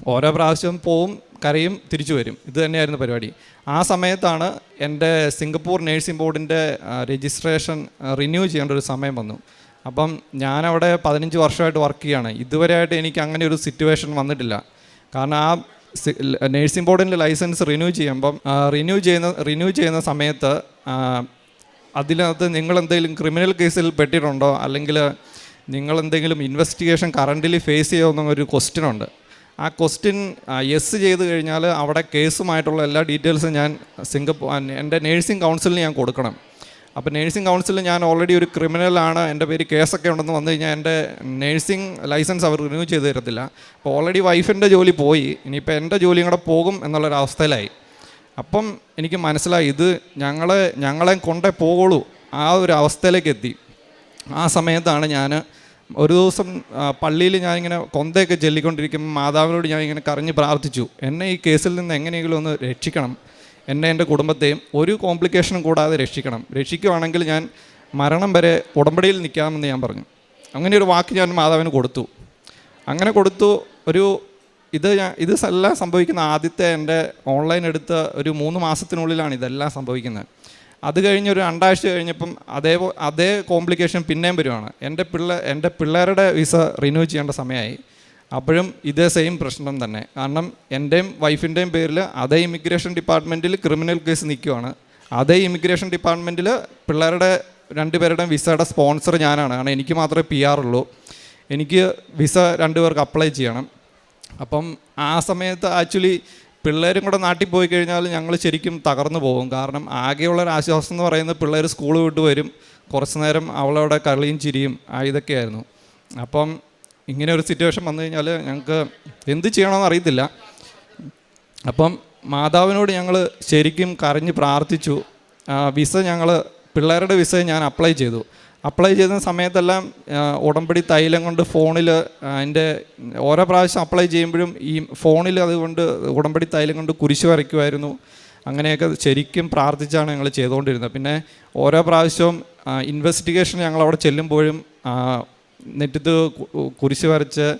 ഓരോ പ്രാവശ്യം പോവും കരയും തിരിച്ചു വരും. ഇത് തന്നെയായിരുന്നു പരിപാടി. ആ സമയത്താണ് എന്റെ സിംഗപ്പൂർ നേഴ്സിംഗ് ബോർഡിന്റെ രജിസ്ട്രേഷൻ റിന്യൂ ചെയ്യേണ്ട ഒരു സമയം വന്നു. അപ്പം ഞാനവിടെ പതിനഞ്ച് വർഷമായിട്ട് വർക്ക് ചെയ്യുകയാണ് ഇതുവരെയായിട്ട് എനിക്ക് അങ്ങനെ ഒരു സിറ്റുവേഷൻ വന്നിട്ടില്ല. കാരണം ആ നേഴ്സിംഗ് ബോർഡിന്റെ ലൈസൻസ് റിന്യൂ ചെയ്യുമ്പം റിന്യൂ ചെയ്യുന്ന റിന്യൂ ചെയ്യുന്ന സമയത്ത് അതിനകത്ത് നിങ്ങൾ എന്തെങ്കിലും ക്രിമിനൽ കേസിൽ പെട്ടിട്ടുണ്ടോ? അല്ലെങ്കിൽ നിങ്ങൾ എന്തെങ്കിലും ഇൻവെസ്റ്റിഗേഷൻ കറന്റിലി ഫേസ് ചെയ്യുമെന്ന ഒരു ക്വസ്റ്റ്യൻ ഉണ്ട്. ആ ക്വസ്റ്റ്യൻ യെസ് ചെയ്ത് കഴിഞ്ഞാൽ അവിടെ കേസുമായിട്ടുള്ള എല്ലാ ഡീറ്റെയിൽസും ഞാൻ സിംഗപ്പൂർ എന്റെ നേഴ്സിംഗ് കൗൺസിലിന് ഞാൻ കൊടുക്കണം. അപ്പോൾ നേഴ്സിംഗ് കൗൺസിലിൽ ഞാൻ ഓൾറെഡി ഒരു ക്രിമിനലാണ് എന്റെ പേര് കേസൊക്കെ ഉണ്ടെന്ന് വന്നു കഴിഞ്ഞാൽ എന്റെ നേഴ്സിംഗ് ലൈസൻസ് അവർ റിന്യൂ ചെയ്ത് തരത്തില്ല. അപ്പോൾ ഓൾറെഡി വൈഫിന്റെ ജോലി പോയി. ഇനിയിപ്പോൾ എന്റെ ജോലിയും കൂടെ പോകും എന്നുള്ളൊരവസ്ഥയിലായി അപ്പം എനിക്ക് മനസ്സിലായി ഇത് ഞങ്ങളെ ഞങ്ങളെ കൊണ്ടേ പോകുള്ളൂ ആ ഒരു അവസ്ഥയിലേക്ക് എത്തി. ആ സമയത്താണ് ഞാൻ ഒരു ദിവസം പള്ളിയിൽ ഞാനിങ്ങനെ കൊന്തയൊക്കെ ചൊല്ലിക്കൊണ്ടിരിക്കുമ്പോൾ മാതാവിനോട് ഞാൻ ഇങ്ങനെ കരഞ്ഞ് പ്രാർത്ഥിച്ചു. എന്നെ ഈ കേസിൽ നിന്ന് എങ്ങനെയെങ്കിലും ഒന്ന് രക്ഷിക്കണം. എന്നെ എന്റെ കുടുംബത്തെയും ഒരു കോംപ്ലിക്കേഷനും കൂടാതെ രക്ഷിക്കണം. രക്ഷിക്കുവാണെങ്കിൽ ഞാൻ മരണം വരെ ഉടമ്പടിയിൽ നിൽക്കാമെന്ന് ഞാൻ പറഞ്ഞു. അങ്ങനെ ഒരു വാക്ക് ഞാൻ മാതാവിന് കൊടുത്തു. അങ്ങനെ കൊടുത്തു ഒരു ഇത് ഞാൻ ഇത് എല്ലാം സംഭവിക്കുന്ന ആദ്യത്തെ എന്റെ ഓൺലൈൻ എടുത്ത ഒരു മൂന്ന് മാസത്തിനുള്ളിലാണ് ഇതെല്ലാം സംഭവിക്കുന്നത്. അത് കഴിഞ്ഞ് ഒരു രണ്ടാഴ്ച കഴിഞ്ഞപ്പം അതേ അതേ കോംപ്ലിക്കേഷൻ പിന്നെയും വരുവാണ്. എന്റെ പിള്ളേ എന്റെ പിള്ളേരുടെ വിസ റിന്യൂ ചെയ്യേണ്ട സമയമായി. അപ്പോഴും ഇതേ സെയിം പ്രശ്നം തന്നെ. കാരണം എന്റെയും വൈഫിന്റെയും പേരിൽ അതേ ഇമിഗ്രേഷൻ ഡിപ്പാർട്ട്മെന്റിൽ ക്രിമിനൽ കേസ് നിൽക്കുവാണ് അതേ ഇമിഗ്രേഷൻ ഡിപ്പാർട്ട്മെന്റിൽ പിള്ളേരുടെ രണ്ടുപേരുടെയും വിസയുടെ സ്പോൺസർ ഞാനാണ്. കാരണം എനിക്ക് മാത്രമേ പി ആർ ഉള്ളൂ. എനിക്ക് വിസ രണ്ടുപേർക്ക് അപ്ലൈ ചെയ്യണം. അപ്പം ആ സമയത്ത് ആക്ച്വലി പിള്ളേരും കൂടെ നാട്ടിൽ പോയി കഴിഞ്ഞാൽ ഞങ്ങൾ ശരിക്കും തകർന്നു പോകും. കാരണം ആകെയുള്ള ഒരു ആശ്വാസം എന്ന് പറയുന്നത് പിള്ളേർ സ്കൂൾ വിട്ട് വരും. കുറച്ച് നേരം അവളവിടെ കളിയും ചിരിയും ഇതൊക്കെയായിരുന്നു. അപ്പം ഇങ്ങനെ ഒരു സിറ്റുവേഷൻ വന്നു കഴിഞ്ഞാൽ ഞങ്ങൾക്ക് എന്ത് ചെയ്യണമെന്ന് അറിയത്തില്ല. അപ്പം മാതാവിനോട് ഞങ്ങൾ ശരിക്കും കരഞ്ഞ് പ്രാർത്ഥിച്ചു. വിസ ഞങ്ങൾ പിള്ളേരുടെ വിസ ഞാൻ അപ്ലൈ ചെയ്തു. അപ്ലൈ ചെയ്യുന്ന സമയത്തെല്ലാം ഉടമ്പടി തൈലം കൊണ്ട് ഫോണിൽ അതിന്റെ ഓരോ പ്രാവശ്യം അപ്ലൈ ചെയ്യുമ്പോഴും ഈ ഫോണിൽ അതുകൊണ്ട് ഉടമ്പടി തൈലം കൊണ്ട് കുരിശ് വരയ്ക്കുമായിരുന്നു. അങ്ങനെയൊക്കെ ശരിക്കും പ്രാർത്ഥിച്ചാണ് ഞങ്ങൾ ചെയ്തുകൊണ്ടിരുന്നത്. പിന്നെ ഓരോ പ്രാവശ്യവും ഇൻവെസ്റ്റിഗേഷൻ ഞങ്ങൾ അവിടെ ചെല്ലുമ്പോഴും നെറ്റത്ത് കുരിശ് വരച്ച്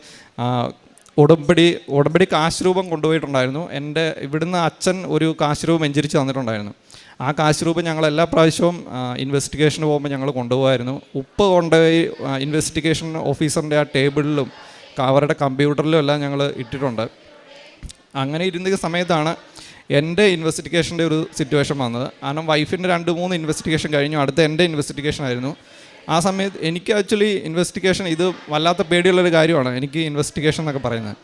ഉടമ്പടി ഉടമ്പടി കാശ് രൂപം കൊണ്ടുപോയിട്ടുണ്ടായിരുന്നു. എന്റെ ഇവിടുന്ന് അച്ഛൻ ഒരു കാശ് രൂപം എഞ്ചരിച്ച് തന്നിട്ടുണ്ടായിരുന്നു. ആ കാശ് രൂപം ഞങ്ങൾ എല്ലാ പ്രാവശ്യവും ഇൻവെസ്റ്റിഗേഷന് പോകുമ്പോൾ ഞങ്ങൾ കൊണ്ടുപോകായിരുന്നു. ഉപ്പ് കൊണ്ടുപോയി ഇൻവെസ്റ്റിഗേഷൻ ഓഫീസറിന്റെ ആ ടേബിളിലും അവരുടെ കമ്പ്യൂട്ടറിലും എല്ലാം ഞങ്ങൾ ഇട്ടിട്ടുണ്ട്. അങ്ങനെ ഇരുന്ന സമയത്താണ് എന്റെ ഇൻവെസ്റ്റിഗേഷന്റെ ഒരു സിറ്റുവേഷൻ വന്നത്. കാരണം വൈഫിന്റെ രണ്ട് മൂന്ന് ഇൻവെസ്റ്റിഗേഷൻ കഴിഞ്ഞു. അടുത്ത എന്റെ ഇൻവെസ്റ്റിഗേഷൻ ആയിരുന്നു. ആ സമയത്ത് എനിക്ക് ആക്ച്വലി ഇൻവെസ്റ്റിഗേഷൻ ഇത് വല്ലാത്ത പേടിയുള്ളൊരു കാര്യമാണ് എനിക്ക് ഇൻവെസ്റ്റിഗേഷൻ എന്നൊക്കെ പറയുന്നത്.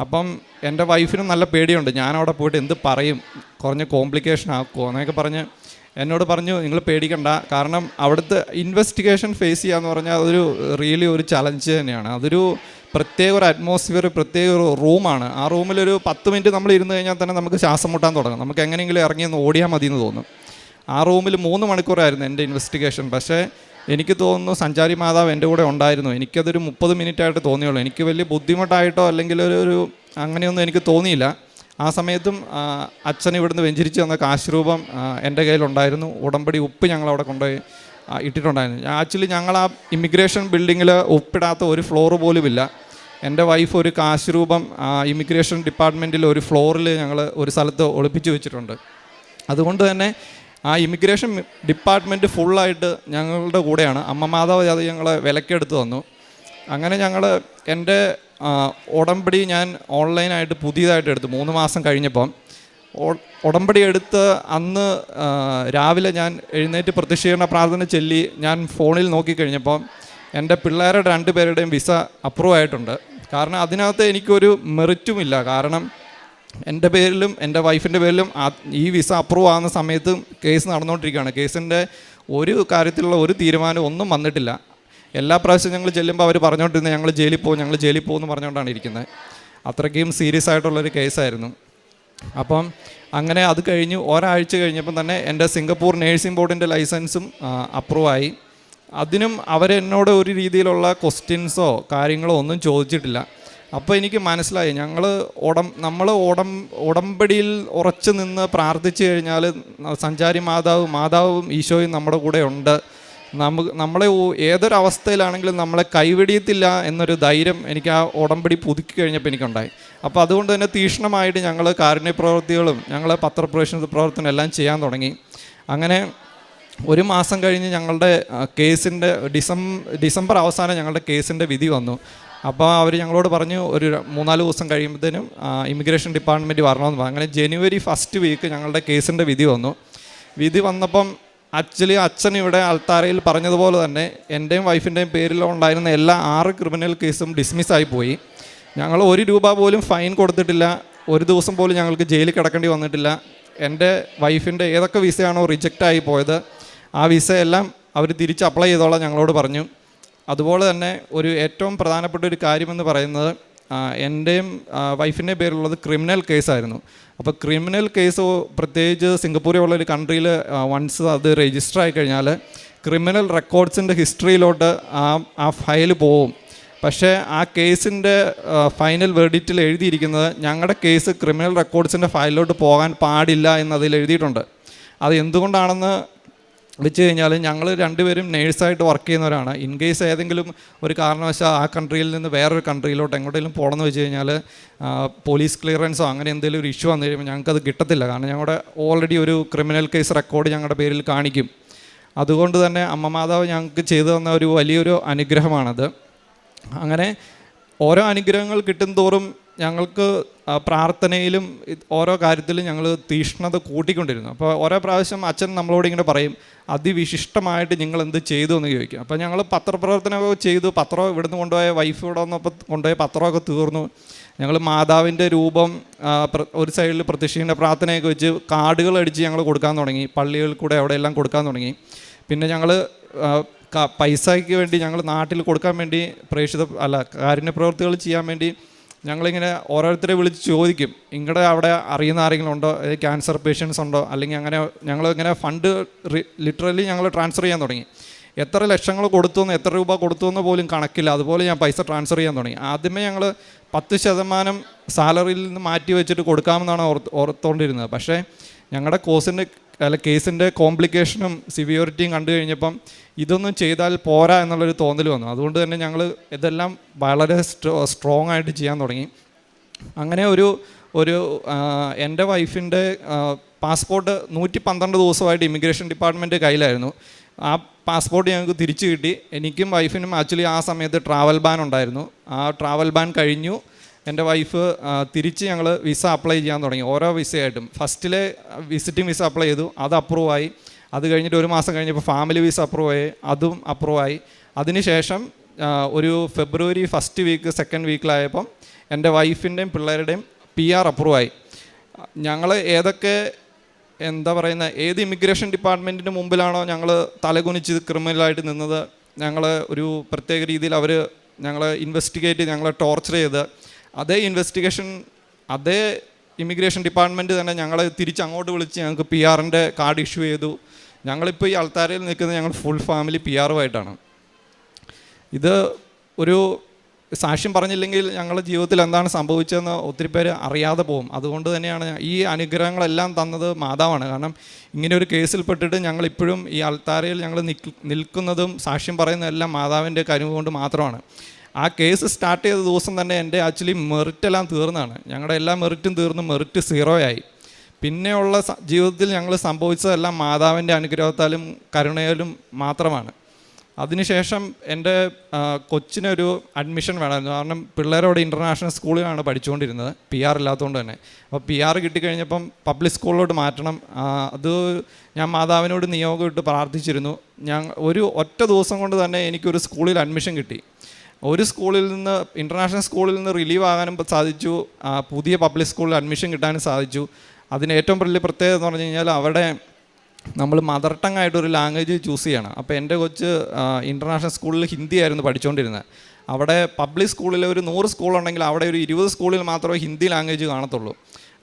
അപ്പം എന്റെ വൈഫിനും നല്ല പേടിയുണ്ട്. ഞാൻ അവിടെ പോയിട്ട് എന്ത് പറയും? കുറഞ്ഞ കോംപ്ലിക്കേഷൻ ആക്കുമോ എന്നൊക്കെ പറഞ്ഞ് എന്നോട് പറഞ്ഞു നിങ്ങൾ പേടിക്കണ്ട. കാരണം അവിടുത്തെ ഇൻവെസ്റ്റിഗേഷൻ ഫേസ് ചെയ്യാന്ന് പറഞ്ഞാൽ അതൊരു റിയലി ഒരു ചലഞ്ച് തന്നെയാണ്. അതൊരു പ്രത്യേക ഒരു അറ്റ്മോസ്ഫിയർ പ്രത്യേക ഒരു റൂമാണ് ആ റൂമിലൊരു പത്ത് മിനിറ്റ് നമ്മൾ ഇരുന്ന് കഴിഞ്ഞാൽ തന്നെ നമുക്ക് ശ്വാസം മുട്ടാൻ തുടങ്ങും. നമുക്ക് എങ്ങനെയെങ്കിലും ഇറങ്ങി ഒന്ന് ഓടിയാൽ മതി എന്ന് തോന്നും. ആ റൂമിൽ മൂന്ന് മണിക്കൂറായിരുന്നു എന്റെ ഇൻവെസ്റ്റിഗേഷൻ പക്ഷേ എനിക്ക് തോന്നുന്നു സഞ്ചാരി മാതാവ് എന്റെ കൂടെ ഉണ്ടായിരുന്നു. എനിക്കതൊരു മുപ്പത് മിനിറ്റ് ആയിട്ട് തോന്നിയുള്ളൂ. എനിക്ക് വലിയ ബുദ്ധിമുട്ടായിട്ടോ അല്ലെങ്കിൽ ഒരു ഒരു അങ്ങനെയൊന്നും എനിക്ക് തോന്നിയില്ല. ആ സമയത്തും അച്ഛൻ ഇവിടുന്ന് വെഞ്ചരിച്ച് വന്ന കാശ്രൂപം എന്റെ കയ്യിലുണ്ടായിരുന്നു. ഉടമ്പടി ഉപ്പ് ഞങ്ങൾ അവിടെ കൊണ്ടുപോയി ഇട്ടിട്ടുണ്ടായിരുന്നു. ആക്ച്വലി ഞങ്ങൾ ആ ഇമിഗ്രേഷൻ ബിൽഡിങ്ങിൽ ഒപ്പിടാത്ത ഒരു ഫ്ലോർ പോലുമില്ല. എന്റെ വൈഫ് ഒരു കാശ്രൂപം ഇമിഗ്രേഷൻ ഡിപ്പാർട്ട്മെന്റിൽ ഒരു ഫ്ലോറിൽ ഞങ്ങൾ ഒരു സ്ഥലത്ത് ഒളിപ്പിച്ച് വെച്ചിട്ടുണ്ട്. അതുകൊണ്ട് തന്നെ ആ ഇമിഗ്രേഷൻ ഡിപ്പാർട്ട്മെന്റ് ഫുള്ളായിട്ട് ഞങ്ങളുടെ കൂടെയാണ്. അമ്മ മാതാവ് അത് ഞങ്ങളെ വിലക്കെടുത്ത് തന്നു. അങ്ങനെ ഞങ്ങൾ എന്റെ ഉടമ്പടി ഞാൻ ഓൺലൈനായിട്ട് പുതിയതായിട്ട് എടുത്തു മൂന്ന് മാസം കഴിഞ്ഞപ്പം. ഉടമ്പടി എടുത്ത് അന്ന് രാവിലെ ഞാൻ എഴുന്നേറ്റ് പ്രത്യക്ഷീകരണ പ്രാർത്ഥന ചൊല്ലി ഞാൻ ഫോണിൽ നോക്കിക്കഴിഞ്ഞപ്പം എന്റെ പിള്ളേരുടെ രണ്ട് പേരുടെയും വിസ അപ്രൂവ് ആയിട്ടുണ്ട്. കാരണം അതിനകത്ത് എനിക്കൊരു മെറിറ്റുമില്ല കാരണം എന്റെ പേരിലും എന്റെ വൈഫിന്റെ പേരിലും ഈ വിസ അപ്രൂവ് ആകുന്ന സമയത്തും കേസ് നടന്നുകൊണ്ടിരിക്കുകയാണ്. കേസിന്റെ ഒരു കാര്യത്തിലുള്ള ഒരു തീരുമാനം ഒന്നും വന്നിട്ടില്ല. എല്ലാ പ്രാവശ്യവും ഞങ്ങൾ ചെല്ലുമ്പോൾ അവർ പറഞ്ഞുകൊണ്ടിരുന്നത് ഞങ്ങൾ ജയിലിൽ പോകും ഞങ്ങൾ ജയിലിൽ പോകും എന്ന് പറഞ്ഞുകൊണ്ടാണ് ഇരിക്കുന്നത് അത്രയ്ക്കും സീരിയസ് ആയിട്ടുള്ളൊരു കേസായിരുന്നു അപ്പം അങ്ങനെ അത് കഴിഞ്ഞു ഒരാഴ്ച കഴിഞ്ഞപ്പം തന്നെ എന്റെ സിംഗപ്പൂർ നേഴ്സിംഗ് ബോർഡിന്റെ ലൈസൻസും അപ്രൂവായി അതിനും അവരെന്നോട് ഒരു രീതിയിലുള്ള ക്വസ്റ്റ്യൻസോ കാര്യങ്ങളോ ഒന്നും ചോദിച്ചിട്ടില്ല. അപ്പോൾ എനിക്ക് മനസ്സിലായി. ഞങ്ങൾ ഉടം നമ്മൾ ഉടം ഉടമ്പടിയിൽ ഉറച്ചു നിന്ന് പ്രാർത്ഥിച്ചു കഴിഞ്ഞാൽ സഞ്ചാരി മാതാവ് മാതാവും ഈശോയും നമ്മുടെ കൂടെ ഉണ്ട്. നമുക്ക് നമ്മളെ ഏതൊരവസ്ഥയിലാണെങ്കിലും നമ്മളെ കൈവെടിയത്തില്ല എന്നൊരു ധൈര്യം എനിക്ക് ആ ഉടമ്പടി പുതുക്കി കഴിഞ്ഞപ്പോൾ എനിക്കുണ്ടായി. അപ്പോൾ അതുകൊണ്ട് തന്നെ തീക്ഷ്ണമായിട്ട് ഞങ്ങൾ കാരുണ്യ പ്രവൃത്തികളും ഞങ്ങൾ പത്രപ്രവേശന പ്രവർത്തനം എല്ലാം ചെയ്യാൻ തുടങ്ങി. അങ്ങനെ ഒരു മാസം കഴിഞ്ഞ് ഞങ്ങളുടെ കേസിന്റെ ഡിസം ഡിസംബർ അവസാനം ഞങ്ങളുടെ കേസിന്റെ വിധി വന്നു. അപ്പോൾ അവർ ഞങ്ങളോട് പറഞ്ഞു ഒരു മൂന്നാൽ ദിവസം കഴിയുമ്പോഴത്തേനും ഇമിഗ്രേഷൻ ഡിപ്പാർട്ട്മെന്റ് വരണമെന്ന് പറഞ്ഞു. അങ്ങനെ ജനുവരി ഫസ്റ്റ് വീക്ക് ഞങ്ങളുടെ കേസിന്റെ വിധി വന്നു. വിധി വന്നപ്പം ആക്ച്വലി അച്ഛൻ ഇവിടെ അൾത്താരയിൽ പറഞ്ഞതുപോലെ തന്നെ എന്റെയും വൈഫിന്റെയും പേരിലുണ്ടായിരുന്ന എല്ലാ ആറ് ക്രിമിനൽ കേസും ഡിസ്മിസ്സായി പോയി. ഞങ്ങൾ ഒരു രൂപ പോലും ഫൈൻ കൊടുത്തിട്ടില്ല. ഒരു ദിവസം പോലും ഞങ്ങൾക്ക് ജയിലിൽ കിടക്കേണ്ടി വന്നിട്ടില്ല. എന്റെ വൈഫിന്റെ ഏതൊക്കെ വിസയാണോ റിജക്റ്റ് ആയി പോയത് ആ വിസയെല്ലാം അവർ തിരിച്ച് അപ്ലൈ ചെയ്തോളാം ഞങ്ങളോട് പറഞ്ഞു. അതുപോലെ തന്നെ ഒരു ഏറ്റവും പ്രധാനപ്പെട്ട ഒരു കാര്യമെന്ന് പറയുന്നത് എന്റെയും വൈഫിന്റെയും പേരിലുള്ളത് ക്രിമിനൽ കേസായിരുന്നു. അപ്പോൾ ക്രിമിനൽ കേസ് പ്രത്യേകിച്ച് സിംഗപ്പൂർ പോലുള്ള ഒരു കൺട്രിയിൽ വൺസ് അത് രജിസ്റ്റർ ആയി കഴിഞ്ഞാൽ ക്രിമിനൽ റെക്കോർഡ്സിന്റെ ഹിസ്റ്ററിയിലോട്ട് ആ ആ ഫയൽ പോവും. പക്ഷേ ആ കേസിന്റെ ഫൈനൽ വെർഡിറ്റിൽ എഴുതിയിരിക്കുന്നത് ഞങ്ങളുടെ കേസ് ക്രിമിനൽ റെക്കോർഡ്സിന്റെ ഫയലിലോട്ട് പോകാൻ പാടില്ല എന്നതിൽ എഴുതിയിട്ടുണ്ട്. അത് എന്തുകൊണ്ടാണെന്ന് വെച്ച് കഴിഞ്ഞാൽ ഞങ്ങൾ രണ്ടുപേരും നേഴ്സായിട്ട് വർക്ക് ചെയ്യുന്നവരാണ്. ഇൻ കേസ് ഏതെങ്കിലും ഒരു കാരണവശാൽ ആ കൺട്രിയിൽ നിന്ന് വേറൊരു കൺട്രിയിലോട്ട് എങ്ങോട്ടെങ്കിലും പോകണമെന്ന് വെച്ച് കഴിഞ്ഞാൽ പോലീസ് ക്ലിയറൻസോ അങ്ങനെ എന്തെങ്കിലും ഒരു ഇഷ്യൂ വന്നു കഴിയുമ്പോൾ ഞങ്ങൾക്കത് കിട്ടത്തില്ല. കാരണം ഞങ്ങളുടെ ഓൾറെഡി ഒരു ക്രിമിനൽ കേസ് റെക്കോർഡ് ഞങ്ങളുടെ പേരിൽ കാണിക്കും. അതുകൊണ്ട് തന്നെ അമ്മമാതാവ് ഞങ്ങൾക്ക് ചെയ്തു തന്ന ഒരു വലിയൊരു അനുഗ്രഹമാണത്. അങ്ങനെ ഓരോ അനുഗ്രഹങ്ങൾ കിട്ടും തോറും ഞങ്ങൾക്ക് പ്രാർത്ഥനയിലും ഓരോ കാര്യത്തിലും ഞങ്ങൾ തീഷ്ണത കൂട്ടിക്കൊണ്ടിരുന്നു. അപ്പോൾ ഓരോ പ്രാവശ്യം അച്ഛൻ നമ്മളോട് ഇങ്ങനെ പറയും അതിവിശിഷ്ടമായിട്ട് നിങ്ങൾ എന്ത് ചെയ്തു? എന്ന് ചോദിക്കും. അപ്പോൾ ഞങ്ങൾ പത്രപ്രവർത്തനമൊക്കെ ചെയ്തു. പത്രം ഇവിടുന്ന് കൊണ്ടുപോയ വൈഫ് ഇവിടെ വന്നപ്പോൾ കൊണ്ടുപോയ പത്രമൊക്കെ തീർന്നു. ഞങ്ങൾ മാതാവിന്റെ രൂപം ഒരു സൈഡിൽ പ്രത്യക്ഷീണ പ്രാർത്ഥനയൊക്കെ വെച്ച് കാർഡുകൾ അടിച്ച് ഞങ്ങൾ കൊടുക്കാൻ തുടങ്ങി. പള്ളികളിൽ കൂടെ അവിടെ എല്ലാം കൊടുക്കാൻ തുടങ്ങി. പിന്നെ ഞങ്ങൾ പൈസയ്ക്ക് വേണ്ടി ഞങ്ങൾ നാട്ടിൽ കൊടുക്കാൻ വേണ്ടി പ്രേക്ഷിത അല്ല കാരുണ്യ പ്രവൃത്തികൾ ചെയ്യാൻ വേണ്ടി ഞങ്ങളിങ്ങനെ ഓരോരുത്തരെ വിളിച്ച് ചോദിക്കും. നിങ്ങളുടെ അവിടെ അറിയുന്ന ആരെങ്കിലും ഉണ്ടോ? ക്യാൻസർ പേഷ്യൻസ് ഉണ്ടോ? അല്ലെങ്കിൽ അങ്ങനെ ഞങ്ങൾ ഇങ്ങനെ ഫണ്ട് ലിറ്ററലി ഞങ്ങൾ ട്രാൻസ്ഫർ ചെയ്യാൻ തുടങ്ങി. എത്ര ലക്ഷങ്ങൾ കൊടുത്തു എന്ന് എത്ര രൂപ കൊടുത്തു എന്ന് പോലും കണക്കില്ല. അതുപോലെ ഞാൻ പൈസ ട്രാൻസ്ഫർ ചെയ്യാൻ തുടങ്ങി. ആദ്യമേ ഞങ്ങൾ പത്ത് ശതമാനം സാലറിയിൽ നിന്ന് മാറ്റി വെച്ചിട്ട് കൊടുക്കാമെന്നാണ് ഓർത്ത് ഓർത്തുകൊണ്ടിരുന്നത് പക്ഷേ ഞങ്ങളുടെ കോഴ്സിന്റെ അല്ല കേസിന്റെ കോംപ്ലിക്കേഷനും സിവിയോറിറ്റിയും കണ്ടു കഴിഞ്ഞപ്പം ഇതൊന്നും ചെയ്താൽ പോരാ എന്നുള്ളൊരു തോന്നൽ വന്നു. അതുകൊണ്ട് തന്നെ ഞങ്ങൾ ഇതെല്ലാം വളരെ സ്ട്രോങ് ആയിട്ട് ചെയ്യാൻ തുടങ്ങി. അങ്ങനെ ഒരു ഒരു എന്റെ വൈഫിന്റെ പാസ്പോർട്ട് നൂറ്റി പന്ത്രണ്ട് ദിവസമായിട്ട് ഇമിഗ്രേഷൻ ഡിപ്പാർട്ട്മെന്റ് കയ്യിലായിരുന്നു. ആ പാസ്പോർട്ട് ഞങ്ങൾക്ക് തിരിച്ചു കിട്ടി. എനിക്കും വൈഫിനും ആക്ച്വലി ആ സമയത്ത് ട്രാവൽ ബാൻ ഉണ്ടായിരുന്നു. ആ ട്രാവൽ ബാൻ കഴിഞ്ഞു. എന്റെ വൈഫ് തിരിച്ച് ഞങ്ങൾ വിസ അപ്ലൈ ചെയ്യാൻ തുടങ്ങി. ഓരോ വിസയായിട്ടും ഫസ്റ്റിലെ വിസിറ്റിംഗ് വിസ അപ്ലൈ ചെയ്തു. അത് അപ്രൂവ് ആയി. അത് കഴിഞ്ഞിട്ട് ഒരു മാസം കഴിഞ്ഞപ്പോൾ ഫാമിലി വിസ അപ്രൂവ് ആയി. അതും അപ്രൂവ് ആയി. അതിനുശേഷം ഒരു ഫെബ്രുവരി ഫസ്റ്റ് വീക്ക് സെക്കൻഡ് വീക്കിലായപ്പം എന്റെ വൈഫിന്റെയും പിള്ളേരുടെയും പി ആർ അപ്രൂവ് ആയി. ഞങ്ങൾ ഏതൊക്കെ എന്താ പറയുന്ന ഏത് ഇമിഗ്രേഷൻ ഡിപ്പാർട്ട്മെന്റിന് മുമ്പിലാണോ ഞങ്ങൾ തലകുനിച്ച് ക്രിമിനലായിട്ട് നിന്നത് ഞങ്ങൾ ഒരു പ്രത്യേക രീതിയിൽ അവർ ഞങ്ങളെ ഇൻവെസ്റ്റിഗേറ്റ് ഞങ്ങളെ ടോർച്ചർ ചെയ്ത് അതേ ഇൻവെസ്റ്റിഗേഷൻ അതേ ഇമിഗ്രേഷൻ ഡിപ്പാർട്ട്മെന്റ് തന്നെ ഞങ്ങളെ തിരിച്ച് അങ്ങോട്ട് വിളിച്ച് ഞങ്ങൾക്ക് പി ആറിന്റെ കാർഡ് ഇഷ്യൂ ചെയ്തു. ഞങ്ങളിപ്പോൾ ഈ അൾത്താരയിൽ നിൽക്കുന്നത് ഞങ്ങൾ ഫുൾ ഫാമിലി പി ആറുമായിട്ടാണ് ഇത് ഒരു സാക്ഷ്യം പറഞ്ഞില്ലെങ്കിൽ ഞങ്ങളുടെ ജീവിതത്തിൽ എന്താണ് സംഭവിച്ചതെന്ന് ഒത്തിരി പേര് അറിയാതെ പോകും. അതുകൊണ്ട് തന്നെയാണ് ഈ അനുഗ്രഹങ്ങളെല്ലാം തന്നത് മാതാവാണ്. കാരണം ഇങ്ങനെ ഒരു കേസിൽപ്പെട്ടിട്ട് ഞങ്ങൾ ഇപ്പോഴും ഈ അൾത്താരയിൽ ഞങ്ങൾ നിൽക്കുന്നതും സാക്ഷ്യം പറയുന്നതെല്ലാം മാതാവിന്റെ കരുവ് കൊണ്ട് മാത്രമാണ്. ആ കേസ് സ്റ്റാർട്ട് ചെയ്ത ദിവസം തന്നെ എന്റെ ആക്ച്വലി മെറിറ്റെല്ലാം തീർന്നതാണ് ഞങ്ങളുടെ എല്ലാ മെറിറ്റും തീർന്ന് മെറിറ്റ് സീറോ ആയി പിന്നെയുള്ള ജീവിതത്തിൽ ഞങ്ങൾ സംഭവിച്ചതെല്ലാം മാതാവിന്റെ അനുഗ്രഹത്താലും കരുണയാലും മാത്രമാണ്. അതിനുശേഷം എന്റെ കൊച്ചിനൊരു അഡ്മിഷൻ വേണമായിരുന്നു. കാരണം പിള്ളേരോട് ഇന്റർനാഷണൽ സ്കൂളിലാണ് പഠിച്ചുകൊണ്ടിരുന്നത്. പി ആർ ഇല്ലാത്തതുകൊണ്ട് തന്നെ. അപ്പോൾ പി ആർ കിട്ടിക്കഴിഞ്ഞപ്പം പബ്ലിക് സ്കൂളിലോട്ട് മാറ്റണം. അത് ഞാൻ മാതാവിനോട് നിയോഗം ഇട്ട് പ്രാർത്ഥിച്ചിരുന്നു. ഞാൻ ഒരു ഒറ്റ ദിവസം കൊണ്ട് തന്നെ എനിക്കൊരു സ്കൂളിൽ അഡ്മിഷൻ കിട്ടി. ഒരു സ്കൂളിൽ നിന്ന് ഇന്റർനാഷണൽ സ്കൂളിൽ നിന്ന് റിലീവ് ആകാനും സാധിച്ചു. പുതിയ പബ്ലിക് സ്കൂളിൽ അഡ്മിഷൻ കിട്ടാനും സാധിച്ചു. അതിന് ഏറ്റവും വലിയ പ്രത്യേകത എന്ന് പറഞ്ഞു കഴിഞ്ഞാൽ അവിടെ നമ്മൾ മദർ ടങ് ആയിട്ടൊരു ലാംഗ്വേജ് ചൂസ് ചെയ്യണം. അപ്പോൾ എന്റെ കൊച്ച് ഇന്റർനാഷണൽ സ്കൂളിൽ ഹിന്ദി ആയിരുന്നു പഠിച്ചുകൊണ്ടിരുന്നത്. അവിടെ പബ്ലിക് സ്കൂളിൽ ഒരു നൂറ് സ്കൂളുണ്ടെങ്കിൽ അവിടെ ഒരു ഇരുപത് സ്കൂളിൽ മാത്രമേ ഹിന്ദി ലാംഗ്വേജ് കാണത്തുള്ളൂ.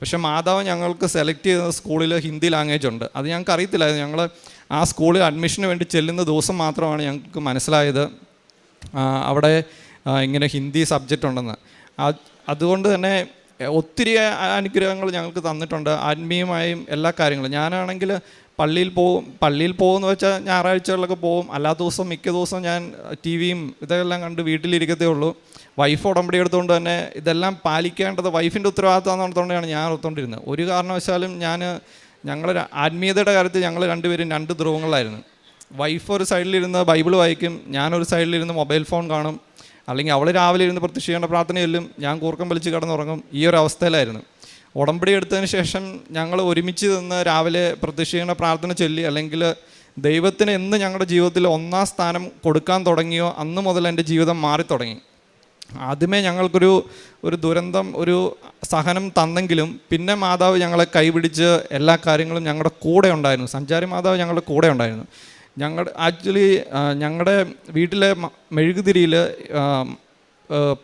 പക്ഷേ മാതാവ് ഞങ്ങൾക്ക് സെലക്ട് ചെയ്ത സ്കൂളിൽ ഹിന്ദി ലാംഗ്വേജ് ഉണ്ട്. അത് ഞങ്ങൾക്ക് അറിയത്തില്ലായിരുന്നു ഞങ്ങൾ ആ സ്കൂളിൽ അഡ്മിഷന് വേണ്ടി ചെല്ലുന്ന ദിവസം മാത്രമാണ് ഞങ്ങൾക്ക് മനസ്സിലായത്. അവിടെ ഇങ്ങനെ ഹിന്ദി സബ്ജക്റ്റ് ഉണ്ടെന്ന്. അതുകൊണ്ട് തന്നെ ഒത്തിരി അനുഗ്രഹങ്ങൾ ഞങ്ങൾക്ക് തന്നിട്ടുണ്ട്. ആത്മീയമായും എല്ലാ കാര്യങ്ങളും. ഞാനാണെങ്കിൽ പള്ളിയിൽ പോകും. പള്ളിയിൽ പോകുമെന്ന് വെച്ചാൽ ഞായറാഴ്ചകളിലൊക്കെ പോകും. അല്ലാത്ത ദിവസം മിക്ക ദിവസം ഞാൻ ടി വിയും ഇതെല്ലാം കണ്ട് വീട്ടിലിരിക്കത്തേ ഉള്ളൂ. വൈഫ് ഉടമ്പടി എടുത്തുകൊണ്ട് തന്നെ ഇതെല്ലാം പാലിക്കേണ്ടത് വൈഫിന്റെ ഉത്തരവാദിത്തം നടത്തുകൊണ്ടാണ് ഞാൻ ഓർത്തുകൊണ്ടിരുന്നത് ഒരു കാരണവശാലും ഞാൻ ഞങ്ങളുടെ ആത്മീയതയുടെ കാര്യത്തിൽ ഞങ്ങൾ രണ്ടുപേരും രണ്ട് ധ്രുവങ്ങളായിരുന്നു വൈഫ് ഒരു സൈഡിലിരുന്ന് ബൈബിൾ വായിക്കും ഞാനൊരു സൈഡിലിരുന്ന് മൊബൈൽ ഫോൺ കാണും അല്ലെങ്കിൽ അവൾ രാവിലെ ഇരുന്ന് പ്രത്യക്ഷീകരണ പ്രാർത്ഥന ചെല്ലും ഞാൻ കൂർക്കം വലിച്ച് കിടന്നുറങ്ങും ഈ ഒരു അവസ്ഥയിലായിരുന്നു. ഉടമ്പടി എടുത്തതിന് ശേഷം ഞങ്ങൾ ഒരുമിച്ച് നിന്ന് രാവിലെ പ്രത്യക്ഷീകരണ പ്രാർത്ഥന ചൊല്ലി അല്ലെങ്കിൽ ദൈവത്തിന് എന്ന് ഞങ്ങളുടെ ജീവിതത്തിൽ ഒന്നാം സ്ഥാനം കൊടുക്കാൻ തുടങ്ങിയോ അന്ന് മുതൽ എന്റെ ജീവിതം മാറി തുടങ്ങി. ആദ്യമേ ഞങ്ങൾക്കൊരു ഒരു ദുരന്തം ഒരു സഹനം തന്നെങ്കിലും പിന്നെ മാതാവ് ഞങ്ങളെ കൈപിടിച്ച് എല്ലാ കാര്യങ്ങളും ഞങ്ങളുടെ കൂടെ ഉണ്ടായിരുന്നു സഞ്ചാരി മാതാവ് ഞങ്ങളുടെ കൂടെ ഉണ്ടായിരുന്നു. ഞങ്ങളുടെ ആക്ച്വലി ഞങ്ങളുടെ വീട്ടിലെ മെഴുകുതിരിയിൽ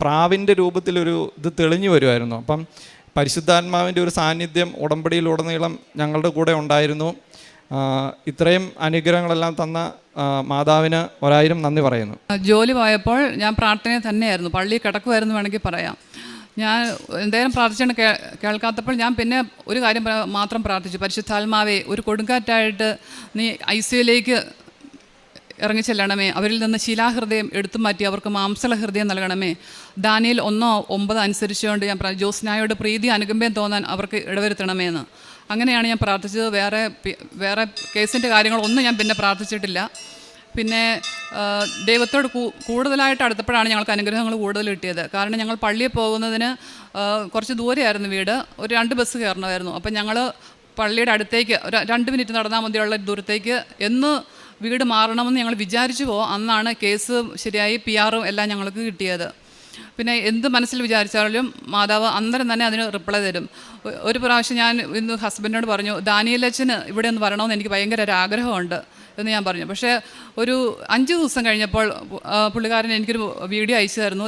പ്രാവിന്റെ രൂപത്തിലൊരു ഇത് തെളിഞ്ഞു വരുമായിരുന്നു അപ്പം പരിശുദ്ധാത്മാവിന്റെ ഒരു സാന്നിധ്യം ഉടമ്പടിയിലുടനീളം ഞങ്ങളുടെ കൂടെ ഉണ്ടായിരുന്നു. ഇത്രയും അനുഗ്രഹങ്ങളെല്ലാം തന്ന മാതാവിന് ഒരായിരം നന്ദി പറയുന്നു.
ജോലി പോയപ്പോൾ ഞാൻ പ്രാർത്ഥനയെ തന്നെയായിരുന്നു. പള്ളി കിടക്കുമായിരുന്നു വേണമെങ്കിൽ പറയാം. ഞാൻ എന്തെങ്കിലും പ്രാർത്ഥിച്ചു കേൾക്കാത്തപ്പോൾ ഞാൻ പിന്നെ ഒരു കാര്യം മാത്രം പ്രാർത്ഥിച്ചു. പരിശുദ്ധാത്മാവേ ഒരു കൊടുങ്കാറ്റായിട്ട് നീ ഐ സിയിലേക്ക് ഇറങ്ങിച്ചെല്ലണമേ. അവരിൽ നിന്ന് ശിലാഹൃദയം എടുത്തു മാറ്റി അവർക്ക് മാംസള ഹൃദയം നൽകണമേ. ദാനിയിൽ ഒന്നോ ഒമ്പത് അനുസരിച്ചുകൊണ്ട് ഞാൻ പ്ര- ജോസ്നായോട് പ്രീതി അനുകമ്പയം തോന്നാൻ അവർക്ക് ഇടവരുത്തണമേ എന്ന് അങ്ങനെയാണ് ഞാൻ പ്രാർത്ഥിച്ചത്. വേറെ വേറെ കേസിന്റെ കാര്യങ്ങളൊന്നും ഞാൻ പിന്നെ പ്രാർത്ഥിച്ചിട്ടില്ല. പിന്നെ ദൈവത്തോട് കൂടുതലായിട്ട് അടുത്തപ്പോഴാണ് ഞങ്ങൾക്ക് അനുഗ്രഹങ്ങൾ കൂടുതൽ കിട്ടിയത്. കാരണം ഞങ്ങൾ പള്ളിയിൽ പോകുന്നതിന് കുറച്ച് ദൂരെയായിരുന്നു വീട്. ഒരു രണ്ട് ബസ് കയറണമായിരുന്നു. അപ്പം ഞങ്ങൾ പള്ളിയുടെ അടുത്തേക്ക് ഒരു രണ്ട് മിനിറ്റ് നടന്നാൽ മതിയുള്ള ദൂരത്തേക്ക് എന്ന് വീട് മാറണമെന്ന് ഞങ്ങൾ വിചാരിച്ചു പോകും അന്നാണ് കേസ് ശരിയായി പി ആറും എല്ലാം ഞങ്ങൾക്ക് കിട്ടിയത്. പിന്നെ എന്ത് മനസ്സിൽ വിചാരിച്ചാലും മാതാവ് അന്നേരം തന്നെ അതിന് റിപ്ലൈ തരും. ഒരു പ്രാവശ്യം ഞാൻ ഇന്ന് ഹസ്ബൻഡിനോട് പറഞ്ഞു ദാനിയലച്ചന് ഇവിടെ ഒന്ന് വരണമെന്ന് എനിക്ക് ഭയങ്കര ഒരു ആഗ്രഹമുണ്ട് എന്ന് ഞാൻ പറഞ്ഞു. പക്ഷേ ഒരു അഞ്ച് ദിവസം കഴിഞ്ഞപ്പോൾ പുള്ളിക്കാരൻ എനിക്കൊരു വീഡിയോ അയച്ചു തരുന്നു